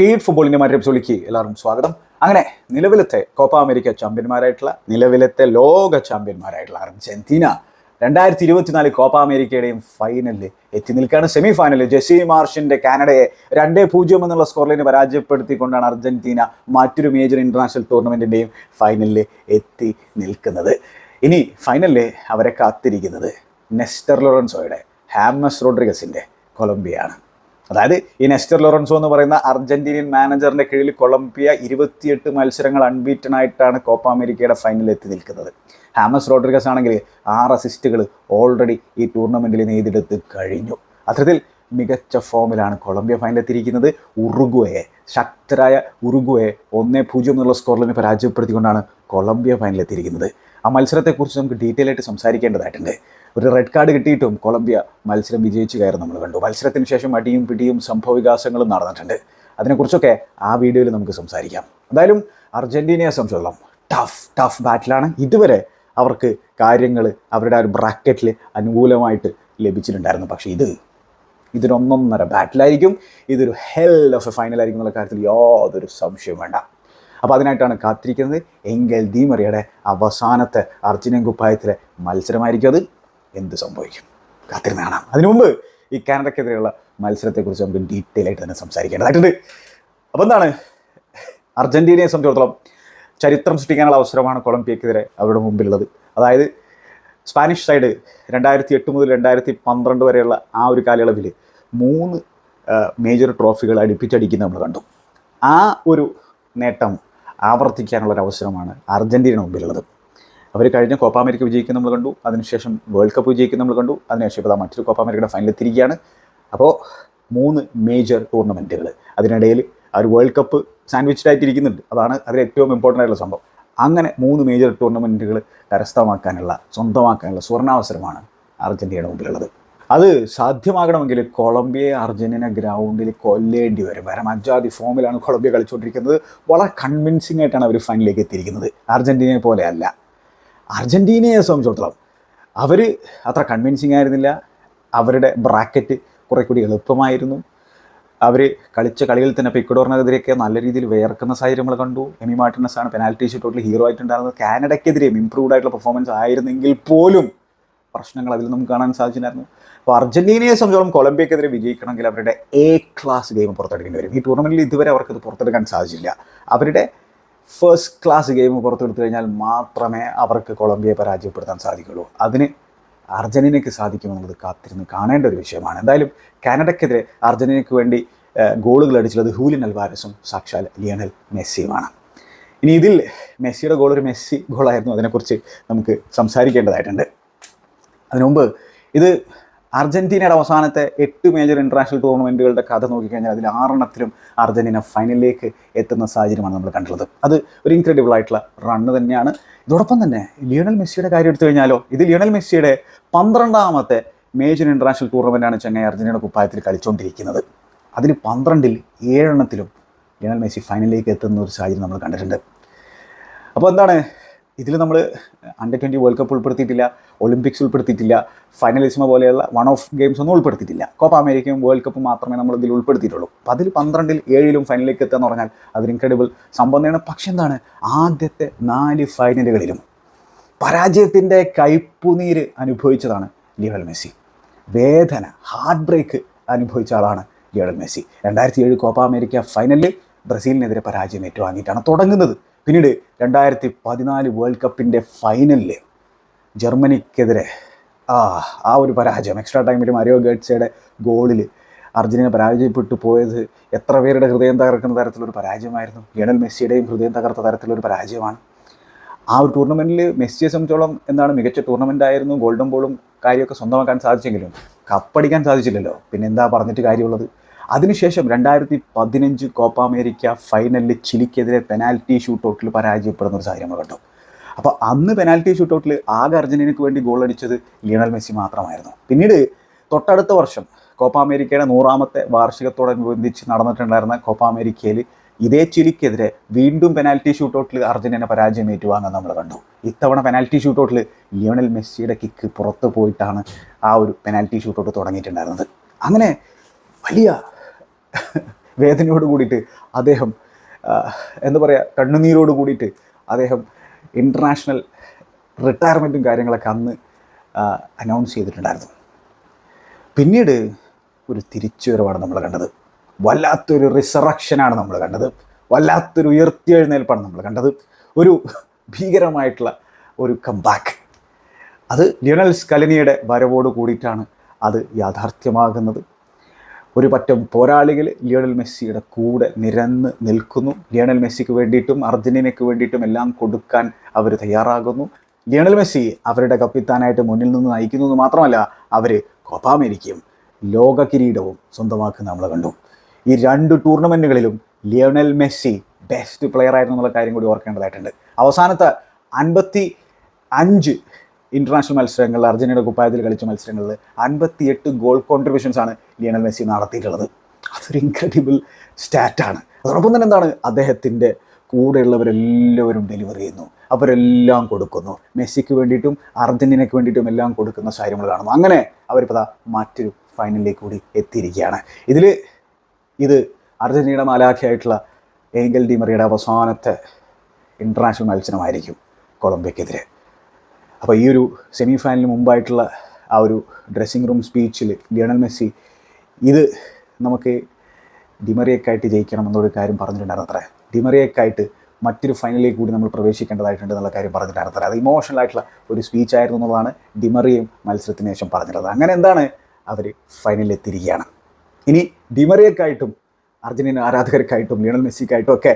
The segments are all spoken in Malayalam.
ഫീഡ് ഫുട്ബോളിന്റെ മറ്റൊരു എപ്പിസോഡിലേക്ക് എല്ലാവർക്കും സ്വാഗതം. അങ്ങനെ നിലവിലത്തെ കോപ്പ അമേരിക്ക ചാമ്പ്യന്മാരായിട്ടുള്ള നിലവിലത്തെ ലോക ചാമ്പ്യന്മാരായിട്ടുള്ള അർജന്റീന രണ്ടായിരത്തി ഇരുപത്തിനാല് കോപ്പ അമേരിക്കയുടെയും ഫൈനലിൽ എത്തി നിൽക്കുകയാണ്. സെമി ഫൈനലിൽ ജെസി മാർഷിന്റെ കാനഡയെ രണ്ടേ പൂജ്യം എന്നുള്ള സ്കോറിലേക്ക് പരാജയപ്പെടുത്തിക്കൊണ്ടാണ് അർജന്റീന മറ്റൊരു മേജർ ഇന്റർനാഷണൽ ടൂർണമെന്റിന്റെയും ഫൈനലിൽ എത്തി നിൽക്കുന്നത്. ഇനി ഫൈനലിൽ അവരെ കാത്തിരിക്കുന്നത് നെസ്റ്റർ ലോറൻസോയുടെ ഹാമസ് റോഡ്രിഗസിന്റെ കൊളംബിയയാണ്. അതായത് ഈ നെസ്റ്റർ ലോറൻസോ എന്ന് പറയുന്ന അർജന്റീനിയൻ മാനേജറിന്റെ കീഴിൽ കൊളംബിയ ഇരുപത്തിയെട്ട് മത്സരങ്ങൾ അൺബീറ്റൺ ആയിട്ടാണ് കോപ്പ അമേരിക്കയുടെ ഫൈനലിൽ എത്തി നിൽക്കുന്നത്. ഹാമസ് റോഡ്രിഗസ് ആണെങ്കിൽ ആറ് അസിസ്റ്റുകൾ ഓൾറെഡി ഈ ടൂർണമെന്റിൽ നേതിടത്ത് കഴിഞ്ഞു. അത്തരത്തിൽ മികച്ച ഫോമിലാണ് കൊളംബിയ ഫൈനലെത്തിയിരിക്കുന്നത് ഉറുഗുവയെ ശക്തരായ ഉറുഗുവയെ ഒന്നേ പൂജ്യം എന്നുള്ള സ്കോറിലിനെ പരാജയപ്പെടുത്തിക്കൊണ്ടാണ് കൊളംബിയ ഫൈനലെത്തിയിരിക്കുന്നത് ആ മത്സരത്തെക്കുറിച്ച് നമുക്ക് ഡീറ്റെയിൽ ആയിട്ട് സംസാരിക്കേണ്ടതായിട്ടുണ്ട്. ഒരു റെഡ് കാർഡ് കിട്ടിയിട്ടും കൊളംബിയ മത്സരം വിജയിച്ചു കയറി നമ്മൾ കണ്ടു. മത്സരത്തിന് ശേഷം അടിയും പിടിയും സംഭവവികാസങ്ങളും നടന്നിട്ടുണ്ട്. അതിനെക്കുറിച്ചൊക്കെ ആ വീഡിയോയിൽ നമുക്ക് സംസാരിക്കാം. എന്തായാലും അർജന്റീനയെ സംബന്ധിച്ചോളം ടഫ് ടഫ് ബാറ്റിലാണ് ഇതുവരെ അവർക്ക് കാര്യങ്ങൾ അവരുടെ ആ ഒരു ബ്രാക്കറ്റിൽ അനുകൂലമായിട്ട് ലഭിച്ചിട്ടുണ്ടായിരുന്നു. പക്ഷേ ഇത് ഇതിനൊന്നൊന്നര ബാറ്റിലായിരിക്കും ഇതൊരു ഹെൽ ഓഫ് എ ഫൈനൽ ആയിരിക്കും എന്നുള്ള കാര്യത്തിൽ യാതൊരു സംശയവും വേണ്ട. അപ്പോൾ അതിനായിട്ടാണ് കാത്തിരിക്കുന്നത്. എങ്കിൽ ദീമറിയുടെ അവസാനത്തെ അർജുനൻ കുപ്പായത്തിലെ മത്സരമായിരിക്കും അത്. എന്ത് സംഭവിക്കും? കാത്തിരുന്ന് കാണാം. അതിനു മുമ്പ് ഈ കാനഡയ്ക്കെതിരെയുള്ള മത്സരത്തെക്കുറിച്ച് നമുക്ക് ഡീറ്റെയിൽ ആയിട്ട് തന്നെ സംസാരിക്കേണ്ടതായിട്ടുണ്ട്. അപ്പോൾ എന്താണ്? അർജന്റീനയെ സംബന്ധിച്ചിടത്തോളം ചരിത്രം സൃഷ്ടിക്കാനുള്ള അവസരമാണ് കൊളംബിയക്കെതിരെ അവരുടെ മുമ്പിലുള്ളത്. അതായത് സ്പാനിഷ് സൈഡ് രണ്ടായിരത്തി എട്ട് മുതൽ രണ്ടായിരത്തി പന്ത്രണ്ട് വരെയുള്ള ആ ഒരു കാലയളവിൽ മൂന്ന് മേജർ ട്രോഫികൾ അടുപ്പിച്ചടിക്കുന്ന നമ്മൾ കണ്ടു. ആ ഒരു നേട്ടം ആവർത്തിക്കാനുള്ളൊരു അവസരമാണ് അർജന്റീന മുമ്പിലുള്ളത്. അവർ കഴിഞ്ഞ കോപ്പ അമേരിക്ക വിജയിക്കുന്ന നമ്മൾ കണ്ടു. അതിനുശേഷം വേൾഡ് കപ്പ് വിജയിക്കുന്ന നമ്മൾ കണ്ടു. അതിനുശേഷം ഇപ്പോൾ മറ്റൊരു കോപ്പ അമേരിക്കയുടെ ഫൈനലിൽ തിരിക്കുകയാണ് അപ്പോൾ മൂന്ന് മേജർ ടൂർണമെന്റുകൾ അതിനിടയിൽ ആ ഒരു വേൾഡ് കപ്പ് സാൻഡ്വിച്ച്ഡ് ആയിട്ടിരിക്കുന്നുണ്ട്. അതാണ് അതിൽ ഏറ്റവും ഇമ്പോർട്ടന്റ് ആയിട്ടുള്ള സംഭവം. അങ്ങനെ മൂന്ന് മേജർ ടൂർണമെന്റുകൾ കരസ്ഥമാക്കാനുള്ള സ്വന്തമാക്കാനുള്ള സ്വർണാവസരമാണ് അർജന്റീനയുടെ മുമ്പിലുള്ളത്. അത് സാധ്യമാകണമെങ്കിൽ കൊളംബിയ അർജന്റീന ഗ്രൗണ്ടിൽ കൊല്ലേണ്ടി വരും. വരം അജാതി ഫോമിലാണ് കൊളംബിയ കളിച്ചുകൊണ്ടിരിക്കുന്നത്. വളരെ കൺവിൻസിംഗ് ആയിട്ടാണ് അവർ ഫൈനലിലേക്ക് എത്തിയിരിക്കുന്നത്. അർജന്റീനയെ പോലെയല്ല അർജന്റീനയെ സംബന്ധിച്ചിടത്തോളം അവർ അത്ര കൺവിൻസിങ് ആയിരുന്നില്ല. അവരുടെ ബ്രാക്കറ്റ് കുറേ കൂടി എളുപ്പമായിരുന്നു. അവർ കളിച്ച കളിയിൽ തന്നെ ഇപ്പോൾ നല്ല രീതിയിൽ വേർക്കുന്ന സാഹചര്യം നമ്മൾ കണ്ടു. എമി മാർട്ടിനസ് ആണ് പെനാൽറ്റി ഷൂട്ടോട്ടിൽ ഹീറോ ആയിട്ടുണ്ടായിരുന്നത്. കാനഡയ്ക്കെതിരെയും ഇംപ്രൂവ്ഡ് ആയിട്ടുള്ള പെർഫോമൻസ് ആയിരുന്നെങ്കിൽ പോലും പ്രശ്നങ്ങൾ അതിൽ നമുക്ക് കാണാൻ സാധിച്ചിട്ടുണ്ടായിരുന്നു. അപ്പോൾ അർജന്റീനയെ സംബന്ധിച്ചോളം കൊളംബിയക്കെതിരെ വിജയിക്കണമെങ്കിൽ അവരുടെ എ ക്ലാസ് ഗെയിം പുറത്തെടുക്കേണ്ടി വരും. ഈ ടൂർണമെന്റിൽ ഇതുവരെ അവർക്കത് പുറത്തെടുക്കാൻ സാധിച്ചില്ല. അവരുടെ ഫസ്റ്റ് ക്ലാസ് ഗെയിം പുറത്തെടുത്തു കഴിഞ്ഞാൽ മാത്രമേ അവർക്ക് കൊളംബിയയെ പരാജയപ്പെടുത്താൻ സാധിക്കുള്ളൂ അതിന് അർജന്റീനയ്ക്ക് സാധിക്കുമെന്നുള്ളത് കാത്തിരുന്ന് കാണേണ്ട ഒരു വിഷയമാണ്. എന്തായാലും കാനഡയ്ക്കെതിരെ അർജന്റീനയ്ക്ക് വേണ്ടി ഗോളുകൾ അടിച്ചുള്ളത് ഹൂലിൻ അൽവാരസും സാക്ഷാൽ ലിയണൽ മെസ്സിയുമാണ്. ഇനി ഇതിൽ മെസ്സിയുടെ ഗോൾ ഒരു മെസ്സി ഗോളായിരുന്നു. അതിനെക്കുറിച്ച് നമുക്ക് സംസാരിക്കേണ്ടതായിട്ടുണ്ട്. അതിനുമുമ്പ് ഇത് അർജന്റീനയുടെ അവസാനത്തെ എട്ട് മേജർ ഇന്റർനാഷണൽ ടൂർണമെന്റുകളുടെ കഥ നോക്കിക്കഴിഞ്ഞാൽ അതിൽ ആറെണ്ണത്തിലും അർജന്റീന ഫൈനലിലേക്ക് എത്തുന്ന സാഹചര്യമാണ് നമ്മൾ കണ്ടുള്ളത്. അത് ഒരു ഇൻക്രെഡിബിൾ ആയിട്ടുള്ള റണ്ണ് തന്നെയാണ്. ഇതോടൊപ്പം തന്നെ ലിയണൽ മെസ്സിയുടെ കാര്യം എടുത്തു കഴിഞ്ഞാലോ? ഇത് ലിയണൽ മെസ്സിയുടെ പന്ത്രണ്ടാമത്തെ മേജർ ഇന്റർനാഷണൽ ടൂർണമെന്റാണ് ചെന്നൈ അർജന്റീനയുടെ കുപ്പായത്തിൽ കളിച്ചുകൊണ്ടിരിക്കുന്നത് അതിൽ പന്ത്രണ്ടിൽ ഏഴെണ്ണത്തിലും ലിയണൽ മെസ്സി ഫൈനലിലേക്ക് എത്തുന്ന ഒരു സാഹചര്യം നമ്മൾ കണ്ടിട്ടുണ്ട്. അപ്പോൾ എന്താണ് ഇതിൽ നമ്മൾ അണ്ടർ ട്വന്റി വേൾഡ് കപ്പ് ഉൾപ്പെടുത്തിയിട്ടില്ല ഒളിമ്പിക്സ് ഉൾപ്പെടുത്തിയിട്ടില്ല ഫൈനലിസ്മ പോലെയുള്ള വൺ ഓഫ് ഗെയിംസ് ഒന്നും ഉൾപ്പെടുത്തിയിട്ടില്ല. കോപ്പ അമേരിക്കയും വേൾഡ് കപ്പും മാത്രമേ നമ്മൾ ഇതിൽ ഉൾപ്പെടുത്തിയിട്ടുള്ളൂ. അപ്പോൾ അതിൽ പന്ത്രണ്ടിൽ ഏഴിലും ഫൈനലിലേക്ക് എത്തുക എന്ന് പറഞ്ഞാൽ അതൊരു ഇൻക്രെഡിബിൾ സംഭവം തന്നെയാണ്. പക്ഷെ എന്താണ്? ആദ്യത്തെ നാല് ഫൈനലുകളിലും പരാജയത്തിന്റെ കയ്പുനീര് അനുഭവിച്ചതാണ് ലിയോൽ മെസ്സി. വേദന ഹാർട്ട് ബ്രേക്ക് അനുഭവിച്ച ആളാണ് ലിയണൽ മെസ്സി. രണ്ടായിരത്തി ഏഴ് കോപ്പ അമേരിക്ക ഫൈനലിൽ ബ്രസീലിനെതിരെ പരാജയം ഏറ്റുവാങ്ങിയിട്ടാണ് തുടങ്ങുന്നത്. പിന്നീട് രണ്ടായിരത്തി പതിനാല് വേൾഡ് കപ്പിന്റെ ഫൈനലിൽ ജർമ്മനിക്കെതിരെ ആ ആ ഒരു പരാജയം എക്സ്ട്രാ ടൈമിൽ മരിയോ ഗേഡ്സയുടെ ഗോളിൽ അർജന്റീന പരാജയപ്പെട്ടു പോയത് എത്ര പേരുടെ ഹൃദയം തകർക്കുന്ന തരത്തിലൊരു പരാജയമായിരുന്നു. ലിയണൽ മെസ്സിയുടെയും ഹൃദയം തകർത്ത തരത്തിലൊരു പരാജയമാണ്. ആ ഒരു ടൂർണമെന്റിൽ മെസ്സിയെ സംബന്ധിച്ചോളം എന്താണ് മികച്ച ടൂർണമെന്റ് ആയിരുന്നു ഗോൾഡൻ ബോളും കാര്യമൊക്കെ സ്വന്തമാക്കാൻ സാധിച്ചെങ്കിലും കപ്പടിക്കാൻ സാധിച്ചില്ലല്ലോ. പിന്നെ എന്താ പറഞ്ഞിട്ട് കാര്യമുള്ളത്? അതിനുശേഷം രണ്ടായിരത്തി പതിനഞ്ച് കോപ്പ അമേരിക്ക ഫൈനലിൽ ചിലിക്കെതിരെ പെനാൽറ്റി ഷൂട്ടൗട്ടിൽ പരാജയപ്പെടുന്ന ഒരു സാഹചര്യം കണ്ടു. അപ്പോൾ അന്ന് പെനാൽറ്റി ഷൂട്ടൗട്ടിൽ ആകെ അർജന്റീനയ്ക്ക് വേണ്ടി ഗോൾ അടിച്ചത് ലിയണൽ മെസ്സി മാത്രമായിരുന്നു. പിന്നീട് തൊട്ടടുത്ത വർഷം കോപ്പ അമേരിക്കയുടെ നൂറാമത്തെ വാർഷികത്തോടനുബന്ധിച്ച് നടന്നിട്ടുണ്ടായിരുന്ന കോപ്പ അമേരിക്കയിൽ ഇതേ ചിലിക്കെതിരെ വീണ്ടും പെനാൽറ്റി ഷൂട്ടൗട്ടിൽ അർജന്റീന പരാജയം ഏറ്റുവാങ്ങാൻ നമ്മൾ കണ്ടു. ഇത്തവണ പെനാൽറ്റി ഷൂട്ടൗട്ടിൽ ലിയണൽ മെസ്സിയുടെ കിക്ക് പുറത്ത് പോയിട്ടാണ് ആ ഒരു പെനാൽറ്റി ഷൂട്ടൗട്ട് തുടങ്ങിയിട്ടുണ്ടായിരുന്നത്. അങ്ങനെ വലിയ വേദനയോട് കൂടിയിട്ട് അദ്ദേഹം എന്താ പറയുക കണ്ണുനീരോട് കൂടിയിട്ട് അദ്ദേഹം ഇന്റർനാഷണൽ റിട്ടയർമെന്റും കാര്യങ്ങളൊക്കെ അന്ന് അനൗൺസ് ചെയ്തിട്ടുണ്ടായിരുന്നു. പിന്നീട് ഒരു തിരിച്ചുവരവാണ് നമ്മൾ കണ്ടത്. വല്ലാത്തൊരു റിസറക്ഷനാണ് നമ്മൾ കണ്ടത്. വല്ലാത്തൊരു ഉയർത്തിയെഴുന്നേൽപ്പാണ് നമ്മൾ കണ്ടത്. ഒരു ഭീകരമായിട്ടുള്ള ഒരു കംബാക്ക് അത് ലിയണൽ സ്കലനിയുടെ വരവോട് കൂടിയിട്ടാണ് അത് യാഥാർത്ഥ്യമാകുന്നത്. ഒരു പറ്റം പോരാളികൾ ലിയോണൽ മെസ്സിയുടെ കൂടെ നിരന്ന് നിൽക്കുന്നു. ലിയോണൽ മെസ്സിക്ക് വേണ്ടിയിട്ടും അർജന്റീനയ്ക്ക് വേണ്ടിയിട്ടും എല്ലാം കൊടുക്കാൻ അവർ തയ്യാറാകുന്നു. ലിയോണൽ മെസ്സി അവരുടെ കപ്പിത്താനായിട്ട് മുന്നിൽ നിന്ന് നയിക്കുന്നു എന്ന് മാത്രമല്ല അവർ കോപ്പ അമേരിക്കയും ലോക കിരീടവും സ്വന്തമാക്കുന്ന നമ്മൾ കണ്ടു. ഈ രണ്ട് ടൂർണമെന്റുകളിലും ലിയോണൽ മെസ്സി ബെസ്റ്റ് പ്ലെയർ ആയിരുന്നു എന്നുള്ള കാര്യം കൂടി ഓർക്കേണ്ടതായിട്ടുണ്ട്. അവസാനത്തെ അൻപത്തി അഞ്ച് ഇന്റർനാഷണൽ മത്സരങ്ങളിൽ അർജന്റീന കുപ്പായത്തിൽ കളിച്ച മത്സരങ്ങളിൽ അൻപത്തിയെട്ട് ഗോൾ കോൺട്രിബ്യൂഷൻസ് ആണ് ലിയണൽ മെസ്സി നടത്തിയിട്ടുള്ളത്. അതൊരു ഇൻക്രെഡിബിൾ സ്റ്റാറ്റാണ് അതോടൊപ്പം തന്നെ എന്താണ്? അദ്ദേഹത്തിന്റെ കൂടെയുള്ളവരെല്ലാവരും ഡെലിവറി ചെയ്യുന്നു. അവരെല്ലാം കൊടുക്കുന്നു. മെസ്സിക്ക് വേണ്ടിയിട്ടും അർജന്റീനയ്ക്ക് വേണ്ടിയിട്ടും എല്ലാം കൊടുക്കുന്ന കാര്യങ്ങൾ കാണുന്നു. അങ്ങനെ അവരിപ്പോൾ മറ്റൊരു ഫൈനലിലേക്ക് കൂടി എത്തിയിരിക്കുകയാണ്. ഇതിൽ ഇത് അർജന്റീനയുടെ മാലാഖയായിട്ടുള്ള ഏങ്കൽ ഡിമറിയുടെ അവസാനത്തെ ഇന്റർനാഷണൽ മത്സരമായിരിക്കും കൊളംബിയക്കെതിരെ. അപ്പോൾ ഈ ഒരു സെമി ഫൈനലിന് മുമ്പായിട്ടുള്ള ആ ഒരു ഡ്രസ്സിംഗ് റൂം സ്പീച്ചിൽ ലിയണൽ മെസ്സി ഇത് നമുക്ക് ഡിമറിയക്കായിട്ട് ജയിക്കണം എന്നൊരു കാര്യം പറഞ്ഞിട്ടുണ്ടായിരുന്നു അത്ര. ഡിമറിയക്കായിട്ട് മറ്റൊരു ഫൈനലിലേക്ക് കൂടി നമ്മൾ പ്രവേശിക്കേണ്ടതായിട്ടുണ്ട് എന്നുള്ള കാര്യം പറഞ്ഞിട്ടുണ്ടായിരുന്നു അത്ര. അത് ഇമോഷണൽ ആയിട്ടുള്ള ഒരു സ്പീച്ച് ആയിരുന്നു എന്നുള്ളതാണ് ഡിമറിയും മത്സരത്തിന് ശേഷം പറഞ്ഞിട്ടുള്ളത്. അങ്ങനെ എന്താണ് അവർ ഫൈനലിൽ എത്തിയിരിക്കുകയാണ്. ഇനി ഡിമറിയക്കായിട്ടും അർജന്റീന ആരാധകർക്കായിട്ടും ലിയണൽ മെസ്സിക്കായിട്ടും ഒക്കെ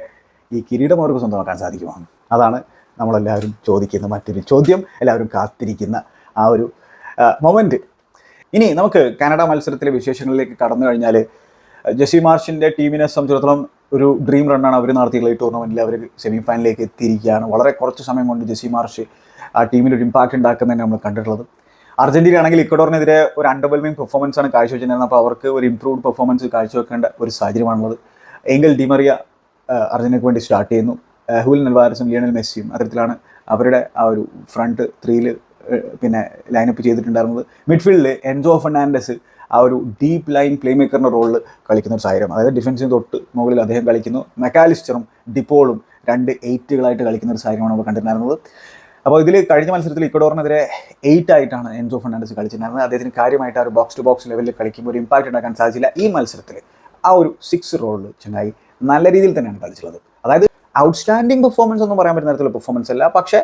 ഈ കിരീടം അവർക്ക് സ്വന്തമാക്കാൻ സാധിക്കുമോ? അതാണ് നമ്മളെല്ലാവരും ചോദിക്കുന്ന മറ്റൊരു ചോദ്യം. എല്ലാവരും കാത്തിരിക്കുന്ന ആ ഒരു മൊമെന്റ് ഇനി നമുക്ക് കാനഡ മത്സരത്തിലെ വിശേഷങ്ങളിലേക്ക് കടന്നു കഴിഞ്ഞാൽ ജെസി മാർഷിന്റെ ടീമിനെ സംബന്ധിച്ചിടത്തോളം ഒരു ഡ്രീം റണ്ണാണ് അവർ നടത്തിയിട്ടുള്ള ഈ ടൂർണമെന്റിൽ അവർ സെമി ഫൈനലിലേക്ക് എത്തിയിരിക്കുകയാണ്. വളരെ കുറച്ച് സമയം കൊണ്ട് ജെസി മാർഷ് ആ ടീമിൽ ഒരു ഇമ്പാക്റ്റ് ഉണ്ടാക്കുന്നതന്നെ നമ്മൾ കണ്ടിട്ടുള്ളത്. അർജന്റീന ആണെങ്കിൽ ഇക്വഡോറിനെതിരെ ഒരു അണ്ടർവെൽമിംഗ് പെർഫോമൻസ് ആണ് കാഴ്ചവെച്ചിരുന്നത് അപ്പോൾ അവർക്ക് ഒരു ഇംപ്രൂവ്ഡ് പെർഫോമൻസ് കാഴ്ചവെക്കേണ്ട ഒരു സാഹചര്യമാണുള്ളത്. എങ്കിൽ ഡിമറിയ അർജന്റീനയ്ക്ക് വേണ്ടി സ്റ്റാർട്ട് ചെയ്യുന്നു. ഹുൽ നെൽവാരസും ലിയണൽ മെസ്സിയും അത്തരത്തിലാണ് അവരുടെ ആ ഒരു ഫ്രണ്ട് ത്രീയിൽ പിന്നെ ലൈനപ്പ് ചെയ്തിട്ടുണ്ടായിരുന്നത് മിഡ്ഫീൽഡിൽ എൻസോ ഫെർണാൻഡസ് ആ ഒരു ഡീപ്പ് ലൈൻ പ്ലേ മേക്കറിന്റെ റോളിൽ കളിക്കുന്ന ഒരു സാഹചര്യം. അതായത് ഡിഫൻസിന് തൊട്ട് മുകളിൽ അദ്ദേഹം കളിക്കുന്നു. മെക്കാലിസ്റ്ററും ഡിപ്പോളും രണ്ട് എയ്റ്റുകളായിട്ട് കളിക്കുന്ന ഒരു സാഹചര്യമാണ് നമ്മൾ കണ്ടിട്ടുണ്ടായിരുന്നത്. അപ്പോൾ ഇതിൽ കഴിഞ്ഞ മത്സരത്തിൽ ഇക്വഡോറിനെതിരെ എയ്റ്റ് ആയിട്ടാണ് എൻസോ ഫെർണാണ്ടസ് കളിച്ചിട്ടുണ്ടായിരുന്നത്. അദ്ദേഹത്തിന് കാര്യമായിട്ട് ആ ഒരു ബോക്സ് ടു ബോക്സ് ലെവലിൽ കളിക്കുമ്പോൾ ഒരു ഇമ്പാക്റ്റ് ഉണ്ടാക്കാൻ സാധിച്ചില്ല. ഈ മത്സരത്തിൽ ആ ഒരു സിക്സ് റോളിൽ ചങ്ങായി നല്ല രീതിയിൽ തന്നെയാണ് കളിച്ചുള്ളത് അതായത് ഔട്ട്സ്റ്റാൻഡിങ് പെർഫോമൻസ് ഒന്നും പറയാൻ പറ്റുന്ന തരത്തിലുള്ള പെർഫോമൻസ് അല്ല. പക്ഷേ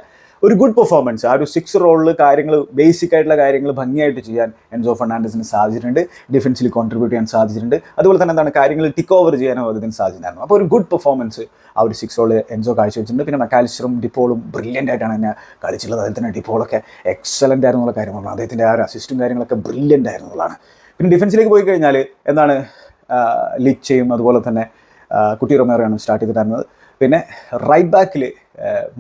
ഒരു ഗുഡ് പെർഫോമൻസ് ആ ഒരു സിക്സ് റോളിൽ കാര്യങ്ങൾ ബേസിക് ആയിട്ടുള്ള കാര്യങ്ങൾ ഭംഗിയായിട്ട് ചെയ്യാൻ എൻസോ ഫെർണാണ്ടസിന് സാധിച്ചിട്ടുണ്ട്. ഡിഫൻസിൽ കോൺട്രിബ്യൂട്ട് ചെയ്യാൻ സാധിച്ചിട്ടുണ്ട്. അതുപോലെ തന്നെ എന്താണ് കാര്യങ്ങൾ ടിക്ക് ഓവർ ചെയ്യാനും അതിന് സാധിച്ചിട്ടുണ്ടായിരുന്നു. അപ്പോൾ ഒരു ഗുഡ് പെർഫോമൻസ് ആ ഒരു സിക്സ് റോളിൽ എൻസോ കാഴ്ചവെച്ചിട്ടുണ്ട്. പിന്നെ മെക്കാലിസ്റ്ററും ഡിപ്പോളും ബ്രില്യന്റ് ആയിട്ടാണ് എന്നെ കളിച്ചിട്ടുള്ളത്. അതിൽ തന്നെ ഡിപ്പോളൊക്കെ എക്സലന്റ് ആയിരുന്നു എന്നുള്ള കാര്യമാണ് അദ്ദേഹത്തിന്റെ ആ ഒരു അസിസ്റ്റും കാര്യങ്ങളൊക്കെ ബ്രില്യന്റ് ആയിരുന്നുള്ളതാണ് പിന്നെ ഡിഫൻസിലേക്ക് പോയി കഴിഞ്ഞാൽ എന്താണ് ലിച്ചയും അതുപോലെ തന്നെ കുട്ടി റൊമേറോയാണ് സ്റ്റാർട്ട് ചെയ്തിട്ടുണ്ടായിരുന്നത്. പിന്നെ റൈറ്റ് ബാക്കിൽ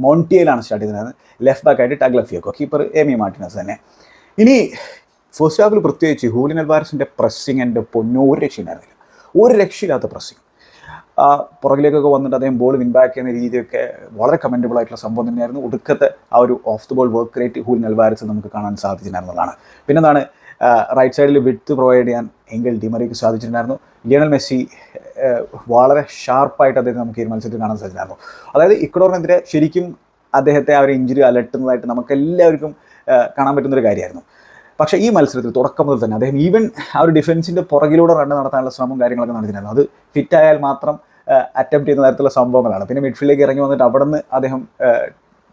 മോണ്ടിയയിലാണ് സ്റ്റാർട്ട് ചെയ്തത് ലെഫ്റ്റ് ബാക്കായിട്ട് ടഗ്ലഫിയോക്കോ കീപ്പർ എമി മാർട്ടിനസ് തന്നെ. ഇനി ഫസ്റ്റ് ഹാഫിൽ പ്രത്യേകിച്ച് ഹൂലിൻ അൽവാരസിന്റെ പ്രസ്സിങ് എന്റെ പൊന്നു ഒരു രക്ഷയുണ്ടായിരുന്നില്ല ഒരു രക്ഷയില്ലാത്ത പ്രസ്സിങ് പുറകിലേക്കൊക്കെ വന്നിട്ട് അദ്ദേഹം ബോൾ വിൻ ബാക്ക് ചെയ്യുന്ന രീതിയൊക്കെ വളരെ കമന്റബിൾ ആയിട്ടുള്ള സംഭവം തന്നെയായിരുന്നു. ഒടുക്കത്തെ ആ ഒരു off the ball work rate Julian Alvarez നമുക്ക് കാണാൻ സാധിച്ചിട്ടുണ്ടായിരുന്നതാണ് പിന്നെന്താണ് റൈറ്റ് സൈഡിൽ വിട്ട് പ്രൊവൈഡ് ചെയ്യാൻ എങ്കിൽ ഡിമറിക്ക് സാധിച്ചിട്ടുണ്ടായിരുന്നു. ലിയണൽ മെസ്സി വളരെ ഷാർപ്പായിട്ട് അദ്ദേഹം നമുക്ക് ഈ മത്സരത്തിൽ കാണാൻ സാധിച്ചിട്ടുണ്ടായിരുന്നു. അതായത് ഇക്വഡോറിനെതിരെ ശരിക്കും അദ്ദേഹത്തെ ആ ഒരു ഇഞ്ചുറി അലട്ടുന്നതായിട്ട് നമുക്ക് എല്ലാവർക്കും കാണാൻ പറ്റുന്നൊരു കാര്യമായിരുന്നു. പക്ഷേ ഈ മത്സരത്തിൽ തുടക്കം മുതൽ തന്നെ അദ്ദേഹം ഈവൻ ആ ഒരു ഡിഫൻസിന്റെ പുറകിലൂടെ റണ്ണ് നടത്താനുള്ള ശ്രമം കാര്യങ്ങളൊക്കെ നടത്തിയിരുന്നു അത് ഫിറ്റായാൽ മാത്രം അറ്റംപ്റ്റ് ചെയ്യുന്ന തരത്തിലുള്ള സംഭവങ്ങളാണ്. പിന്നെ മിഡ്ഫീൽഡിലേക്ക് ഇറങ്ങി വന്നിട്ട് അവിടെ നിന്ന് അദ്ദേഹം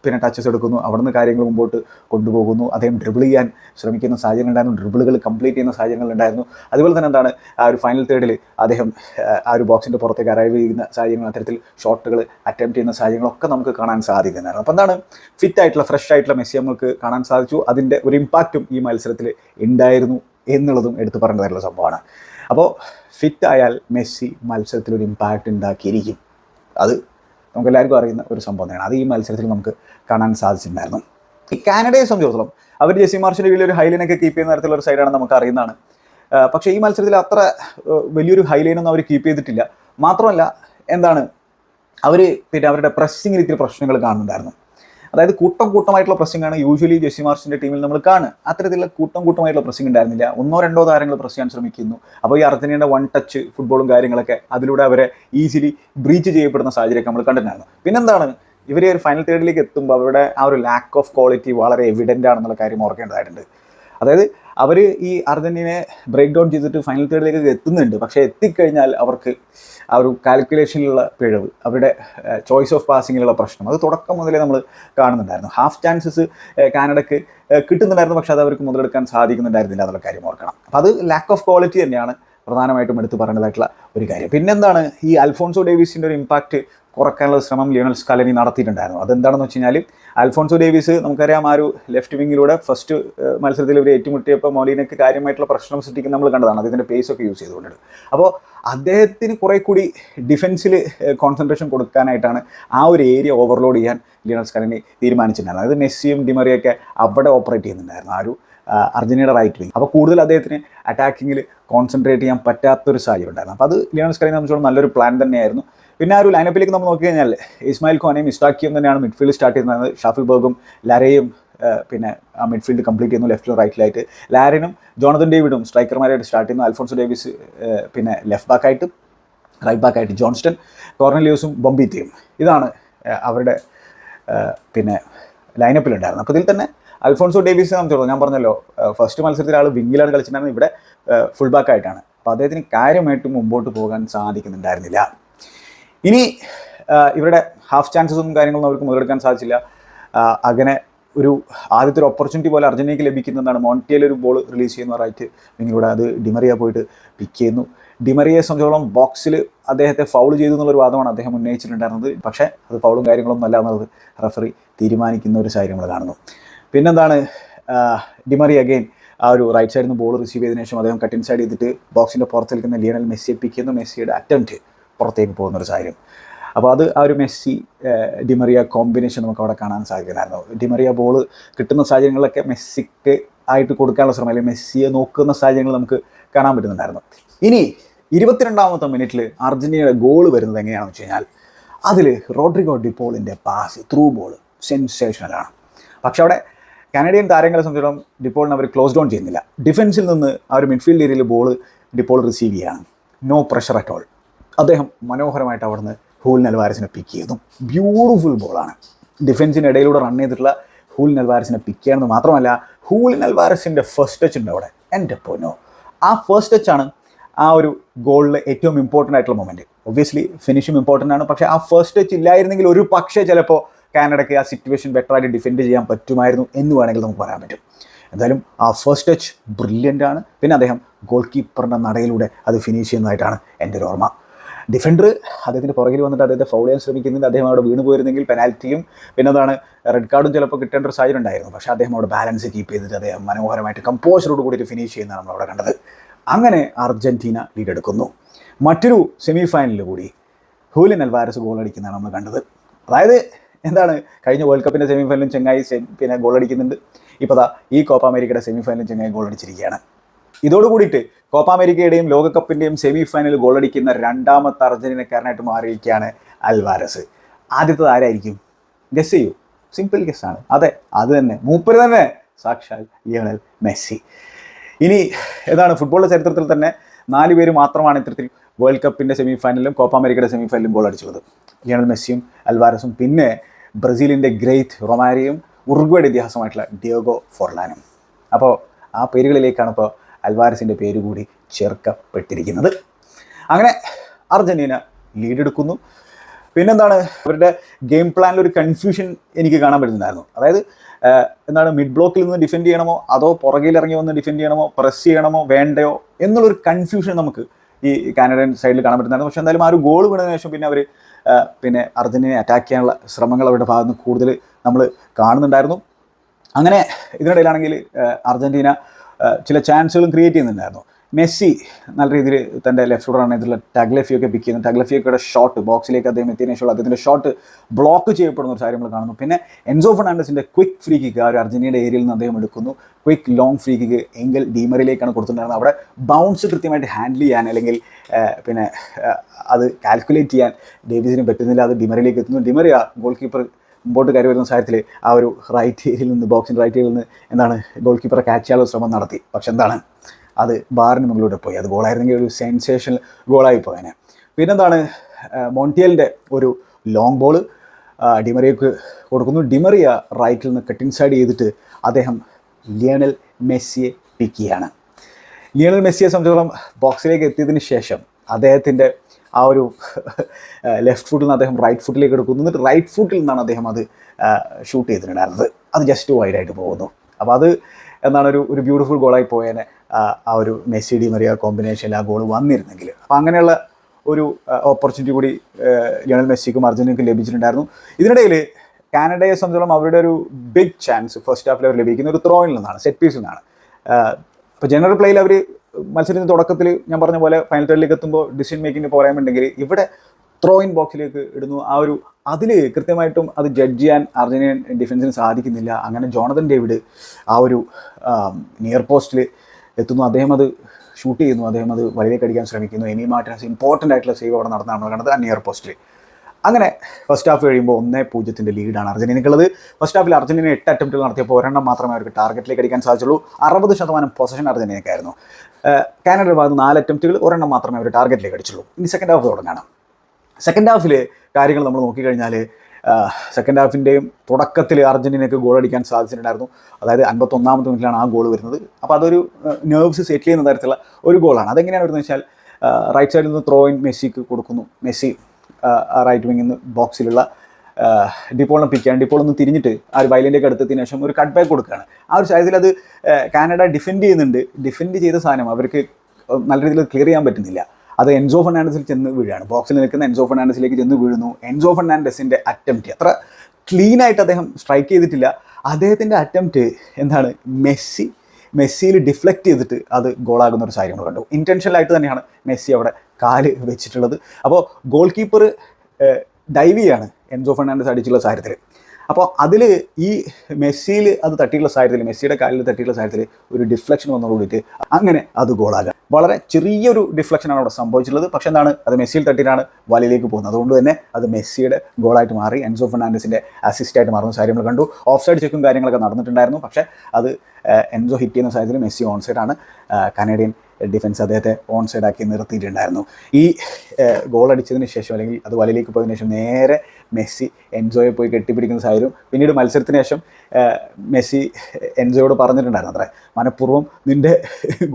പിന്നെ ടച്ചസ് എടുക്കുന്നു. അവിടെ നിന്ന് കാര്യങ്ങൾ മുമ്പോട്ട് കൊണ്ടുപോകുന്നു. അദ്ദേഹം ഡ്രിബിൾ ചെയ്യാൻ ശ്രമിക്കുന്ന സാഹചര്യം ഉണ്ടായിരുന്നു ഡ്രിബിളുകൾ കംപ്ലീറ്റ് ചെയ്യുന്ന സാഹചര്യങ്ങൾ ഉണ്ടായിരുന്നു അതുപോലെ തന്നെ എന്താണ്? ആ ഒരു ഫൈനൽ തേർഡിൽ അദ്ദേഹം ആ ഒരു ബോക്സിന്റെ പുറത്തേക്ക് അറൈവ് ചെയ്യുന്ന സാഹചര്യങ്ങൾ അത്തരത്തിൽ ഷോട്ടുകൾ അറ്റംപ്റ്റ് ചെയ്യുന്ന സാഹചര്യങ്ങളൊക്കെ നമുക്ക് കാണാൻ സാധിക്കുന്നതാണ്. അപ്പോൾ എന്താണ്? ഫിറ്റ് ആയിട്ടുള്ള ഫ്രഷ് ആയിട്ടുള്ള മെസ്സി നമുക്ക് കാണാൻ സാധിച്ചു. അതിന്റെ ഒരു ഇമ്പാക്റ്റും ഈ മത്സരത്തിൽ ഉണ്ടായിരുന്നു എന്നുള്ളതും എടുത്തു പറഞ്ഞതായിട്ടുള്ള സംഭവമാണ്. അപ്പോൾ ഫിറ്റ് ആയാൽ മെസ്സി മത്സരത്തിൽ ഒരു ഇമ്പാക്റ്റ് ഉണ്ടാക്കിയിരിക്കും. അത് നമുക്ക് എല്ലാവർക്കും അറിയുന്ന ഒരു സംഭവം തന്നെയാണ്. അത് ഈ മത്സരത്തിൽ നമുക്ക് കാണാൻ സാധിച്ചിട്ടുണ്ടായിരുന്നു. ഈ കാനഡയെ സംബന്ധിച്ചിടത്തോളം അവർ ജെസി മാർഷിന്റെ വലിയൊരു ഹൈലൈനൊക്കെ കീപ്പ് ചെയ്യുന്ന തരത്തിലുള്ള ഒരു സൈഡാണ് നമുക്ക് അറിയുന്നതാണ്. പക്ഷേ ഈ മത്സരത്തിൽ അത്ര വലിയൊരു ഹൈലൈനൊന്നും അവർ കീപ്പ് ചെയ്തിട്ടില്ല. മാത്രമല്ല എന്താണ് അവർ പിന്നെ അവരുടെ പ്രസ്സിങ്ങിൽ ഇത്തിരി പ്രശ്നങ്ങൾ കാണുന്നുണ്ടായിരുന്നു. അതായത് കൂട്ടം കൂട്ടമായിട്ടുള്ള പ്രസിംഗാണ് യൂഷ്വലി ജെസ്സി മാർച്ചിന്റെ ടീമിൽ നമ്മൾ കാണുക. അത്തരത്തിലുള്ള കൂട്ടം കൂട്ടമായിട്ടുള്ള പ്രസിംഗ് ഉണ്ടായിരുന്നില്ല. ഒന്നോ രണ്ടോ താരങ്ങൾ പ്രസ് ചെയ്യാൻ ശ്രമിക്കുന്നു. അപ്പോൾ ഈ അർജന്റീനയുടെ വൺ ടച്ച് ഫുട്ബോളും കാര്യങ്ങളൊക്കെ അതിലൂടെ അവരെ ഈസിലി ബ്രീച്ച് ചെയ്യപ്പെടുന്ന സാഹചര്യമൊക്കെ നമ്മൾ കണ്ടിട്ടുണ്ടായിരുന്നു. പിന്നെന്താണ്? ഇവർ ഒരു ഫൈനൽ തേർഡിലേക്ക് എത്തുമ്പോൾ അവരുടെ ആ ഒരു ലാക്ക് ഓഫ് ക്വാളിറ്റി വളരെ എവിഡന്റ് ആണെന്നുള്ള കാര്യം ഓർക്കേണ്ടതായിട്ടുണ്ട്. അതായത് അവർ ഈ അർജന്റീനയെ ബ്രേക്ക് ഡൗൺ ചെയ്തിട്ട് ഫൈനൽ തേർഡിലേക്ക് എത്തുന്നുണ്ട്. പക്ഷേ എത്തിക്കഴിഞ്ഞാൽ അവർക്ക് ആ ഒരു കാൽക്കുലേഷനിലുള്ള പിഴവ് അവരുടെ ചോയ്സ് ഓഫ് പാസിങ്ങിലുള്ള പ്രശ്നം അത് തുടക്കം മുതലേ നമ്മൾ കാണുന്നുണ്ടായിരുന്നു. Half chances കാനഡക്ക് കിട്ടുന്നുണ്ടായിരുന്നു. പക്ഷേ അത് അവർക്ക് മുതലെടുക്കാൻ സാധിക്കുന്നുണ്ടായിരുന്നില്ല എന്നുള്ള കാര്യം ഓർക്കണം. അപ്പോൾ അത് ലാക്ക് ഓഫ് ക്വാളിറ്റി തന്നെയാണ് പ്രധാനമായിട്ടും എടുത്ത് പറയേണ്ടതായിട്ടുള്ള ഒരു കാര്യം. പിന്നെന്താണ് ഈ അൽഫോൺസോ ഡേവിസിന്റെ ഒരു ഇമ്പാക്റ്റ് കുറയ്ക്കാനുള്ള ശ്രമം ലിയോണൽ സ്കാലനി നടത്തിയിട്ടുണ്ടായിരുന്നു. അതെന്താണെന്ന് വെച്ച് കഴിഞ്ഞാൽ അൽഫോൺസോ ഡേവിസ് നമുക്കറിയാം ആ ഒരു ലെഫ്റ്റ് വിങ്ങിലൂടെ ഫസ്റ്റ് മത്സരത്തിൽ ഇവർ ഏറ്റുമുട്ടിയപ്പോൾ മൊലീനയ്ക്ക് കാര്യമായിട്ടുള്ള പ്രശ്നം സൃഷ്ടിക്കുന്ന നമ്മൾ കണ്ടതാണ്. അദ്ദേഹത്തിന്റെ പേസ് ഒക്കെ യൂസ് ചെയ്തുകൊണ്ടിട്ട് അപ്പോൾ അദ്ദേഹത്തിന് കുറേ കൂടി ഡിഫൻസിൽ കോൺസെൻട്രേഷൻ കൊടുക്കാനായിട്ടാണ് ആ ഒരു ഏരിയ ഓവർലോഡ് ചെയ്യാൻ ലിയോണൽ സ്കാലനി തീരുമാനിച്ചിട്ടുണ്ടായിരുന്നു അതായത് മെസ്സിയും ഡിമറിയൊക്കെ അവിടെ ഓപ്പറേറ്റ് ചെയ്യുന്നുണ്ടായിരുന്നു ആ ഒരു അർജന്റീനയുടെ റൈറ്റ് വിങ് അപ്പോൾ കൂടുതൽ അദ്ദേഹത്തിന് അറ്റാക്കിങ്ങിൽ കോൺസെൻട്രേറ്റ് ചെയ്യാൻ പറ്റാത്തൊരു സാഹചര്യം ഉണ്ടായിരുന്നു. അപ്പോൾ അത് ലിയോണൽ സ്കലിനെ സംബന്ധിച്ചോളം നല്ലൊരു പ്ലാൻ തന്നെയായിരുന്നു. പിന്നെ ആ ഒരു ലൈനപ്പിലേക്ക് നമ്മൾ നോക്കി കഴിഞ്ഞാൽ ഇസ്മായിൽ ഖാനെയും ഇസ്റ്റാക്കിയും തന്നെയാണ് മിഡ്ഫീൽഡ് സ്റ്റാർട്ട് ചെയ്യുന്നത് ഷാഫിൽ ബർഗും ലരയും പിന്നെ ആ മിഡ്ഫീൽഡ് കംപ്ലീറ്റ് ചെയ്യുന്നു ലെഫ്റ്റിലും റൈറ്റിലായിട്ട് ലാരിനും ജോണതൻ ഡേവിഡും സ്ട്രൈക്കർമാരായിട്ട് സ്റ്റാർട്ട് ചെയ്യുന്നു. അൽഫോൺസോ ഡേവിസ് പിന്നെ ലെഫ്റ്റ് ബാക്കായിട്ടും റൈറ്റ് ബാക്കായിട്ട് ജോൺസ്റ്റൺ കോർണലിയോസും ബൊംബീത്തയും. ഇതാണ് അവരുടെ പിന്നെ ലൈനപ്പിലുണ്ടായിരുന്നത് അപ്പോൾ ഇതിൽ തന്നെ അൽഫോൺസോ ഡേവിസ് തുടങ്ങും ഞാൻ പറഞ്ഞല്ലോ ഫസ്റ്റ് മത്സരത്തിൽ ആൾ വിങ്ങിലാണ് കളിച്ചിട്ടുണ്ടായിരുന്നത്. ഇവിടെ ഫുൾ ബാക്കായിട്ടാണ് അപ്പോൾ അദ്ദേഹത്തിന് കാര്യമായിട്ട് മുമ്പോട്ട് പോകാൻ സാധിക്കുന്നുണ്ടായിരുന്നില്ല. ഇനി ഇവരുടെ ഹാഫ് ചാൻസസ് കാര്യങ്ങളൊന്നും അവർക്ക് മുതലെടുക്കാൻ സാധിച്ചില്ല. അങ്ങനെ ഒരു ആദ്യത്തെ ഒരു ഓപ്പർച്യൂണിറ്റി പോലെ അർജന്റീനയ്ക്ക് ലഭിക്കുന്നതാണ് മോണ്ടിയയിൽ ഒരു ബോൾ റിലീസ് ചെയ്യുന്ന റൈറ്റ് വിങ്ങിലൂടെ അത് ഡിമറിയ പോയിട്ട് പിക്ക് ചെയ്യുന്നു. ഡിമറിയെ സംബന്ധിച്ചോളം ബോക്സിൽ അദ്ദേഹത്തെ ഫൗൾ ചെയ്തു എന്നുള്ളൊരു വാദമാണ് അദ്ദേഹം ഉന്നയിച്ചിട്ടുണ്ടായിരുന്നത്. പക്ഷേ അത് ഫൗളും കാര്യങ്ങളൊന്നും അല്ല എന്നുള്ളത് റഫറി തീരുമാനിക്കുന്ന ഒരു സാഹചര്യം നമ്മൾ കാണുന്നു. പിന്നെന്താണ് ഡിമറി അഗെയിൻ ആ ഒരു റൈറ്റ് സൈഡിൽ നിന്ന് ബോൾ റിസീവ് ചെയ്തതിനു ശേഷം അദ്ദേഹം കട്ടിൻ സൈഡ് ചെയ്തിട്ട് ബോക്സിന്റെ പുറത്ത് നിൽക്കുന്ന ലിയണൽ മെസ്സിയെ പിക്ക് ചെയ്യുന്നു. മെസ്സിയുടെ അറ്റംപ്റ്റ് പുറത്തേക്ക് പോകുന്ന ഒരു സാഹചര്യം. അപ്പോൾ അത് ആ ഒരു മെസ്സി ഡിമറിയ കോമ്പിനേഷൻ നമുക്ക് അവിടെ കാണാൻ സാധിക്കുന്നതായിരുന്നു ഡിമറിയ ബോൾ കിട്ടുന്ന സാഹചര്യങ്ങളിലൊക്കെ മെസ്സിക്ക് ആയിട്ട് കൊടുക്കാനുള്ള ശ്രമം അല്ലെങ്കിൽ മെസ്സിയെ നോക്കുന്ന സാഹചര്യങ്ങൾ നമുക്ക് കാണാൻ പറ്റുന്നുണ്ടായിരുന്നു. ഇനി ഇരുപത്തിരണ്ടാമത്തെ മിനിറ്റിൽ അർജന്റീനയുടെ ഗോൾ വരുന്നത് എങ്ങനെയാണെന്ന് വെച്ച് കഴിഞ്ഞാൽ അതിൽ റോഡ്രിഗോ ഡിപ്പോളിന്റെ പാസ് ത്രൂ ബോൾ സെൻസേഷണലാണ് പക്ഷെ അവിടെ കാനഡിയൻ താരങ്ങളെ സംബന്ധിച്ചിടത്തോളം ഡിപ്പോളിനെ അവർ ക്ലോസ് ഡൗൺ ചെയ്യുന്നില്ല. ഡിഫൻസിൽ നിന്ന് ആ ഒരു മിഡ്ഫീൽഡ് ഏരിയയിൽ ബോൾ ഡിപ്പോൾ റിസീവ് ചെയ്യുകയാണ് നോ പ്രഷർ അറ്റ് ഓൾ അദ്ദേഹം മനോഹരമായിട്ട് അവിടുന്ന് ഹൂൽ നെൽവാരസിനെ പിക്ക് ചെയ്തു. ബ്യൂട്ടിഫുൾ ബോളാണ് ഡിഫൻസിന്റെ ഇടയിലൂടെ റൺ ചെയ്തിട്ടുള്ള ഹൂൽ നെൽവാരസിനെ പിക്ക് ചെയ്യണമെന്ന് മാത്രമല്ല ഹൂൽ നെൽവാരസിന്റെ ഫസ്റ്റ് ടച്ച് ഉണ്ട് അവിടെ. എന്റെ പൊന്നോ. ആ ഫസ്റ്റ് ടച്ചാണ് ആ ഒരു ഗോളിലെ ഏറ്റവും ഇമ്പോർട്ടന്റ് ആയിട്ടുള്ള മൊമെന്റ് ഒബ്വിയസ്ലി ഫിനിഷും ഇമ്പോർട്ടന്റ് ആണ്. പക്ഷേ ആ ഫസ്റ്റ് ടച്ച് ഇല്ലായിരുന്നെങ്കിൽ ഒരു പക്ഷേ ചിലപ്പോൾ കാനഡയ്ക്ക് ആ സിറ്റുവേഷൻ ബെറ്ററായിട്ട് ഡിഫെൻഡ് ചെയ്യാൻ പറ്റുമായിരുന്നു എന്ന് വേണമെങ്കിൽ നമുക്ക് പറയാൻ പറ്റും. എന്തായാലും ആ ഫസ്റ്റ് ടച്ച് ബ്രില്യന്റ് ആണ്. പിന്നെ അദ്ദേഹം ഗോൾ കീപ്പറിന്റെ നടയിലൂടെ അത് ഫിനിഷ് ചെയ്യുന്നതായിട്ടാണ് എന്റെ ഒരു ഓർമ്മ. ഡിഫൻഡർ അദ്ദേഹത്തിന്റെ പുറകിൽ വന്നിട്ട് അദ്ദേഹത്തെ ഫൗൾ ചെയ്യാൻ ശ്രമിക്കുന്നുണ്ട്. അദ്ദേഹം അവിടെ വീണ് പോയിരുന്നെങ്കിൽ പെനാൽറ്റിയും പിന്നെ അതാണ് റെഡ് കാർഡും ചിലപ്പോൾ കിട്ടേണ്ട ഒരു സാഹചര്യം ഉണ്ടായിരുന്നു. പക്ഷേ അദ്ദേഹം അവിടെ ബാലൻസ് കീപ്പ് ചെയ്തിട്ട് അദ്ദേഹം മനോഹരമായിട്ട് കമ്പോസറോട് കൂടിയിട്ട് ഫിനിഷ് ചെയ്യുന്നതാണ് നമ്മൾ അവിടെ കണ്ടത്. അങ്ങനെ അർജന്റീന ലീഡ് എടുക്കുന്നു. മറ്റൊരു സെമി ഫൈനലിൽ കൂടി ഹൂലിൻ അൽവാരസ് ഗോൾ അടിക്കുന്നതാണ് നമ്മൾ കണ്ടത്. അതായത് എന്താണ്? കഴിഞ്ഞ വേൾഡ് കപ്പിന്റെ സെമി ഫൈനലും ചെങ്ങായി പിന്നെ ഗോൾ അടിക്കുന്നുണ്ട്. ഇപ്പോൾ ഈ കോപ്പ അമേരിക്കയുടെ സെമി ഫൈനലും ചെങ്ങായി ഗോൾ അടിച്ചിരിക്കുകയാണ്. ഇതോട് കൂടിയിട്ട് കോപ്പ അമേരിക്കയുടെയും ലോകകപ്പിന്റെയും സെമി ഫൈനൽ ഗോളടിക്കുന്ന രണ്ടാമത്തെ അർജന്റീനക്കാരനായിട്ട് മാറിയിരിക്കുകയാണ് അൽവാരസ് ആദ്യത്തത് ആരായിരിക്കും? ഗസ് ചെയ്യൂ. സിമ്പിൾ ആണ്. അതെ അത് തന്നെ. മൂപ്പര് തന്നെ. സാക്ഷാൽ ലിയോണൽ മെസ്സി. ഇനി ഏതാണ്? ഫുട്ബോളിന്റെ ചരിത്രത്തിൽ തന്നെ നാല് പേര് മാത്രമാണ് ഇത്തരത്തിൽ വേൾഡ് കപ്പിന്റെ സെമി ഫൈനലിലും കോപ്പ അമേരിക്കയുടെ സെമി ഫൈനലിലും ഗോൾ അടിച്ചത് ലിയണൽ മെസ്സിയും അൽവാരസും പിന്നെ ബ്രസീലിന്റെ ഗ്രേറ്റ് റൊമാരിയും ഉറുഗ്വയുടെ ഇതിഹാസമായിട്ടുള്ള ഡിയോഗോ ഫോർലാനും. അപ്പോൾ ആ പേരുകളിലേക്കാണ് ഇപ്പോൾ അൽവാരസിന്റെ പേര് കൂടി ചേർക്കപ്പെട്ടിരിക്കുന്നത്. അങ്ങനെ അർജന്റീന ലീഡ് എടുക്കുന്നു. പിന്നെന്താണ്? അവരുടെ ഗെയിം പ്ലാനിൽ ഒരു കൺഫ്യൂഷൻ എനിക്ക് കാണാൻ പറ്റുന്നുണ്ടായിരുന്നു. അതായത് എന്താണ് മിഡ് ബ്ലോക്കിൽ നിന്ന് ഡിഫെൻഡ് ചെയ്യണമോ? അതോ പുറകിൽ ഇറങ്ങി വന്ന് ഡിഫെൻഡ് ചെയ്യണമോ? പ്രസ് ചെയ്യണമോ? വേണ്ടയോ? എന്നുള്ളൊരു കൺഫ്യൂഷൻ നമുക്ക് ഈ കാനഡൻ സൈഡിൽ കാണാൻ പറ്റുന്നുണ്ടായിരുന്നു. പക്ഷേ എന്തായാലും ആ ഒരു ഗോൾ വീണതിന് ശേഷം പിന്നെ അവർ പിന്നെ അർജന്റീനയെ അറ്റാക്ക് ചെയ്യാനുള്ള ശ്രമങ്ങൾ അവരുടെ ഭാഗത്ത് നിന്ന് കൂടുതൽ നമ്മൾ കാണുന്നുണ്ടായിരുന്നു. അങ്ങനെ ഇതിനിടയിലാണെങ്കിൽ അർജന്റീന ചില ചാൻസുകളും ക്രിയേറ്റ് ചെയ്യുന്നുണ്ടായിരുന്നു. മെസ്സി നല്ല രീതിയിൽ തന്റെ ലെഫ്റ്റ് റൺ ഇതിലുള്ള ടഗ്ലഫിയൊക്കെ പിക്ക് ചെയ്യുന്നത് ടഗ്ലഫിയൊക്കെ ഷോട്ട് ബോക്സിലേക്ക് അദ്ദേഹം എത്തിയതിനു ശേഷം അദ്ദേഹത്തിന്റെ ഷോട്ട് ബ്ലോക്ക് ചെയ്യപ്പെടുന്ന ഒരു കാര്യം നമ്മൾ കാണുന്നു. പിന്നെ എൻസോ ഫെർണാണ്ടസിന്റെ ക്വിക്ക് ഫ്രീ കിക്ക് ആ ഒരു അർജന്റീനയുടെ ഏരിയയിൽ നിന്ന് അദ്ദേഹം എടുക്കുന്നു. ക്വിക്ക് ലോങ് ഫ്രീ കിക്ക് എങ്കിൽ ഡീമറിലേക്കാണ് കൊടുത്തിട്ടുണ്ടായിരുന്നത്. അവിടെ ബൗൺസ് കൃത്യമായിട്ട് ഹാൻഡിൽ ചെയ്യാൻ അല്ലെങ്കിൽ പിന്നെ അത് കാൽക്കുലേറ്റ് ചെയ്യാൻ ഡേവിസിന് പറ്റുന്നില്ല. അത് ഡിമറിലേക്ക് എത്തുന്നു. ഡിമറിയ ഗോൾ കീപ്പർ മുമ്പോട്ട് കയറി വരുന്ന സാഹചര്യത്തിൽ ആ ഒരു റൈറ്റ് ഏരിയയിൽ നിന്ന് ബോക്സിന്റെ റൈറ്റ് ഏരിയയിൽ നിന്ന് എന്താണ് ഗോൾ കീപ്പറെ ക്യാച്ച് ചെയ്യാനുള്ള ശ്രമം നടത്തി. പക്ഷെ എന്താണ്? അത് ബാറിന് മുകളിലൂടെ പോയി. അത് ഗോളായിരുന്നെങ്കിൽ ഒരു സെൻസേഷണൽ ഗോളായി പോയേനെ. പിന്നെന്താണ് മോണ്ടിയലിന്റെ ഒരു ലോങ് ബോൾ ഡിമറിയക്ക് കൊടുക്കുന്നു. ഡിമറിയ റൈറ്റിൽ നിന്ന് കട്ട് ഇൻസൈഡ് ചെയ്തിട്ട് അദ്ദേഹം ലിയണൽ മെസ്സിയെ പിക്ക് ലിയണൽ മെസ്സിയെ സംബന്ധിച്ചിടത്തോളം ബോക്സിലേക്ക് എത്തിയതിന് ശേഷം അദ്ദേഹത്തിന്റെ ആ ഒരു ലെഫ്റ്റ് ഫുട്ടിൽ നിന്ന് അദ്ദേഹം റൈറ്റ് ഫുട്ടിലേക്ക് എടുക്കുന്നു. എന്നിട്ട് റൈറ്റ് ഫുട്ടിൽ നിന്നാണ് അദ്ദേഹം അത് ഷൂട്ട് ചെയ്തിട്ടുണ്ടായിരുന്നത്. അത് ജസ്റ്റ് വൈഡായിട്ട് പോകുന്നു. അപ്പോൾ അത് എന്നാണ് ഒരു ഒരു ബ്യൂട്ടിഫുൾ ഗോളായി പോയേനെ ആ, ഒരു മെസ്സി ഡി മറിയ കോമ്പിനേഷനിൽ ആ ഗോൾ വന്നിരുന്നെങ്കിൽ. അപ്പോൾ അങ്ങനെയുള്ള ഒരു ഓപ്പർച്യൂണിറ്റി കൂടി ലിയണൽ മെസ്സിക്കും അർജന്റീനക്കും ലഭിച്ചിട്ടുണ്ടായിരുന്നു. ഇതിനിടയിൽ കാനഡയെ സംബന്ധിച്ചോളം അവരുടെ ഒരു ബിഗ് ചാൻസ് ഫസ്റ്റ് ഹാഫിൽ അവർ ലഭിക്കുന്ന ഒരു ത്രോയിൽ നിന്നാണ് സെറ്റ് പീസിൽ നിന്നാണ്. ഇപ്പോൾ ജനറൽ പ്ലേയിൽ അവർ മത്സരത്തിന്റെ തുടക്കത്തിൽ ഞാൻ പറഞ്ഞ പോലെ ഫൈനൽ തേർഡിലേക്ക് എത്തുമ്പോൾ ഡിസിഷൻ മേക്കിംഗ് പോരായുന്നുണ്ടെങ്കിൽ ഇവിടെ ത്രോ ഇൻ ബോക്സിലേക്ക് ഇടുന്നു. ആ ഒരു അതിൽ കൃത്യമായിട്ടും അത് ജഡ്ജ് ചെയ്യാൻ അർജന്റീനൻ ഡിഫൻസിന് സാധിക്കുന്നില്ല. അങ്ങനെ ജോണതൻ ഡേവിഡ് ആ ഒരു നിയർ പോസ്റ്റിൽ എത്തുന്നു. അദ്ദേഹം അത് ഷൂട്ട് ചെയ്യുന്നു. അദ്ദേഹം അത് വലയിലേക്ക് അടിക്കാൻ ശ്രമിക്കുന്നു. എമി മാർട്ടിനസ് ഇമ്പോർട്ടന്റ് ആയിട്ടുള്ള സേവ് അവിടെ നടന്നാണ് നമ്മൾ കണ്ടത് ആ നിയർ പോസ്റ്റിൽ അങ്ങനെ ഫസ്റ്റ് ഹാഫ് കഴിയുമ്പോൾ ഒന്നേ പൂജ്യത്തിന്റെ ലീഡാണ് അർജന്റീനക്കുള്ളത് ഫസ്റ്റ് ഹാഫിൽ അർജന്റീന എട്ട് അറ്റംപ്റ്റുകൾ നടത്തിയപ്പോൾ ഒരെണ്ണം മാത്രമേ അവർക്ക് ടാർഗറ്റിലേക്ക് അടിക്കാൻ സാധിച്ചുള്ളൂ. അറുപത് ശതമാനം പൊസഷൻ അർജന്റീനയ്ക്കായിരുന്നു. കാനഡയുടെ ഭാഗത്ത് നാല് അറ്റംപ്റ്റുകൾ ഒരെണ്ണം മാത്രമേ അവർ ടാർഗറ്റിലേക്ക് അടിച്ചുള്ളൂ. ഇനി സെക്കൻഡ് ഹാഫ് തുടങ്ങാണ് സെക്കൻഡ് ഹാഫിൽ കാര്യങ്ങൾ നമ്മൾ നോക്കിക്കഴിഞ്ഞാൽ സെക്കൻഡ് ഹാഫിന്റെയും തുടക്കത്തിൽ അർജന്റീനയ്ക്ക് ഗോൾ അടിക്കാൻ സാധിച്ചിട്ടുണ്ടായിരുന്നു. അതായത് അൻപത്തൊന്നാമത്തെ മിനിറ്റിലാണ് ആ ഗോൾ വരുന്നത്. അപ്പോൾ അതൊരു നെർവ്സ് സെറ്റിൽ ചെയ്യുന്ന തരത്തിലുള്ള ഒരു ഗോളാണ് അതെങ്ങനെയാണ് വരുന്നത് വെച്ചാൽ റൈറ്റ് സൈഡിൽ നിന്ന് ത്രോ ഇൻ മെസ്സിക്ക് കൊടുക്കുന്നു. മെസ്സി റൈറ്റ് വിങ്ങിൽ നിന്ന് ബോക്സിലുള്ള ഡിപ്പോളിനെ പിക്ക് ചെയ്യാൻ. ഡിപ്പോൾ ഒന്ന് തിരിഞ്ഞിട്ട് ആ ഒരു വയലിന്റെയൊക്കെ അടുത്തതിന് ശേഷം ഒരു കട്ട് ബാക്ക് കൊടുക്കുകയാണ്. ആ ഒരു സാഹചര്യത്തിൽ അത് കാനഡ ഡിഫെൻഡ് ചെയ്യുന്നുണ്ട്. ഡിഫെൻഡ് ചെയ്ത സാധനം അവർക്ക് നല്ല രീതിയിൽ ക്ലിയർ ചെയ്യാൻ പറ്റുന്നില്ല. അത് എൻസോ ഫെർണാണ്ടസിൽ ചെന്ന് വീഴാണ്. ബോക്സിൽ നിൽക്കുന്ന എൻസോ ഫെർണാണ്ടസിലേക്ക് ചെന്ന് വീഴുന്നു. എൻസോ ഫെർണാണ്ടസിന്റെ അറ്റംപ്റ്റ് അത്ര ക്ലീൻ ആയിട്ട് അദ്ദേഹം സ്ട്രൈക്ക് ചെയ്തിട്ടില്ല. അദ്ദേഹത്തിന്റെ അറ്റംപ്റ്റ് എന്താണ്? മെസ്സി മെസ്സിയിൽ ഡിഫ്ലക്റ്റ് ചെയ്തിട്ട് അത് ഗോളാകുന്ന ഒരു സാഹചര്യം നമ്മൾ കണ്ടു. ഇന്റൻഷനായിട്ട് തന്നെയാണ് മെസ്സി അവിടെ കാൽ വെച്ചിട്ടുള്ളത്. അപ്പോൾ ഗോൾ കീപ്പർ ഡൈവിയാണ് എൻസോ ഫെർണാണ്ടസ് അടിച്ചുള്ള സാഹചര്യത്തിൽ അപ്പോൾ അതിൽ ഈ മെസ്സിയിൽ അത് തട്ടിയുള്ള സാഹചര്യത്തിൽ മെസ്സിയുടെ കാലിൽ തട്ടിയുള്ള സാഹചര്യത്തിൽ ഒരു ഡിഫ്ലക്ഷൻ വന്നതോടുകൂടിയിട്ട് അങ്ങനെ അത് ഗോളാകാം വളരെ ചെറിയൊരു ഡിഫ്ലക്ഷനാണ് അവിടെ സംഭവിച്ചിട്ടുള്ളത്. പക്ഷേ എന്താണ്? അത് മെസ്സിയിൽ തട്ടിയിട്ടാണ് വലയിലേക്ക് പോകുന്നത്. അതുകൊണ്ട് തന്നെ അത് മെസ്സിയുടെ ഗോളായിട്ട് മാറി എൻസോ ഫെർണാണ്ടസിന്റെ അസിസ്റ്റായിട്ട് മാറുന്ന സാഹചര്യങ്ങൾ കണ്ടു. ഓഫ് സൈഡ് ചെക്കും കാര്യങ്ങളൊക്കെ നടന്നിട്ടുണ്ടായിരുന്നു. പക്ഷേ അത് എൻസോ ഹിറ്റ് ചെയ്യുന്ന സാഹചര്യത്തിൽ മെസ്സി ഓൺ സൈഡാണ് കനേഡിയൻ ഡിഫൻസ് അദ്ദേഹത്തെ ഓൺ സൈഡാക്കി നിർത്തിയിട്ടുണ്ടായിരുന്നു. ഈ ഗോൾ അടിച്ചതിന് ശേഷം അല്ലെങ്കിൽ അത് വലയിലേക്ക് പോയതിനു ശേഷം നേരെ മെസ്സി എൻജോയെ പോയി കെട്ടിപ്പിടിക്കുന്ന സാഹചര്യം. പിന്നീട് മത്സരത്തിന് ശേഷം മെസ്സി എൻസോയോട് പറഞ്ഞിട്ടുണ്ടായിരുന്നു അത്ര. മനഃപൂർവം നിന്റെ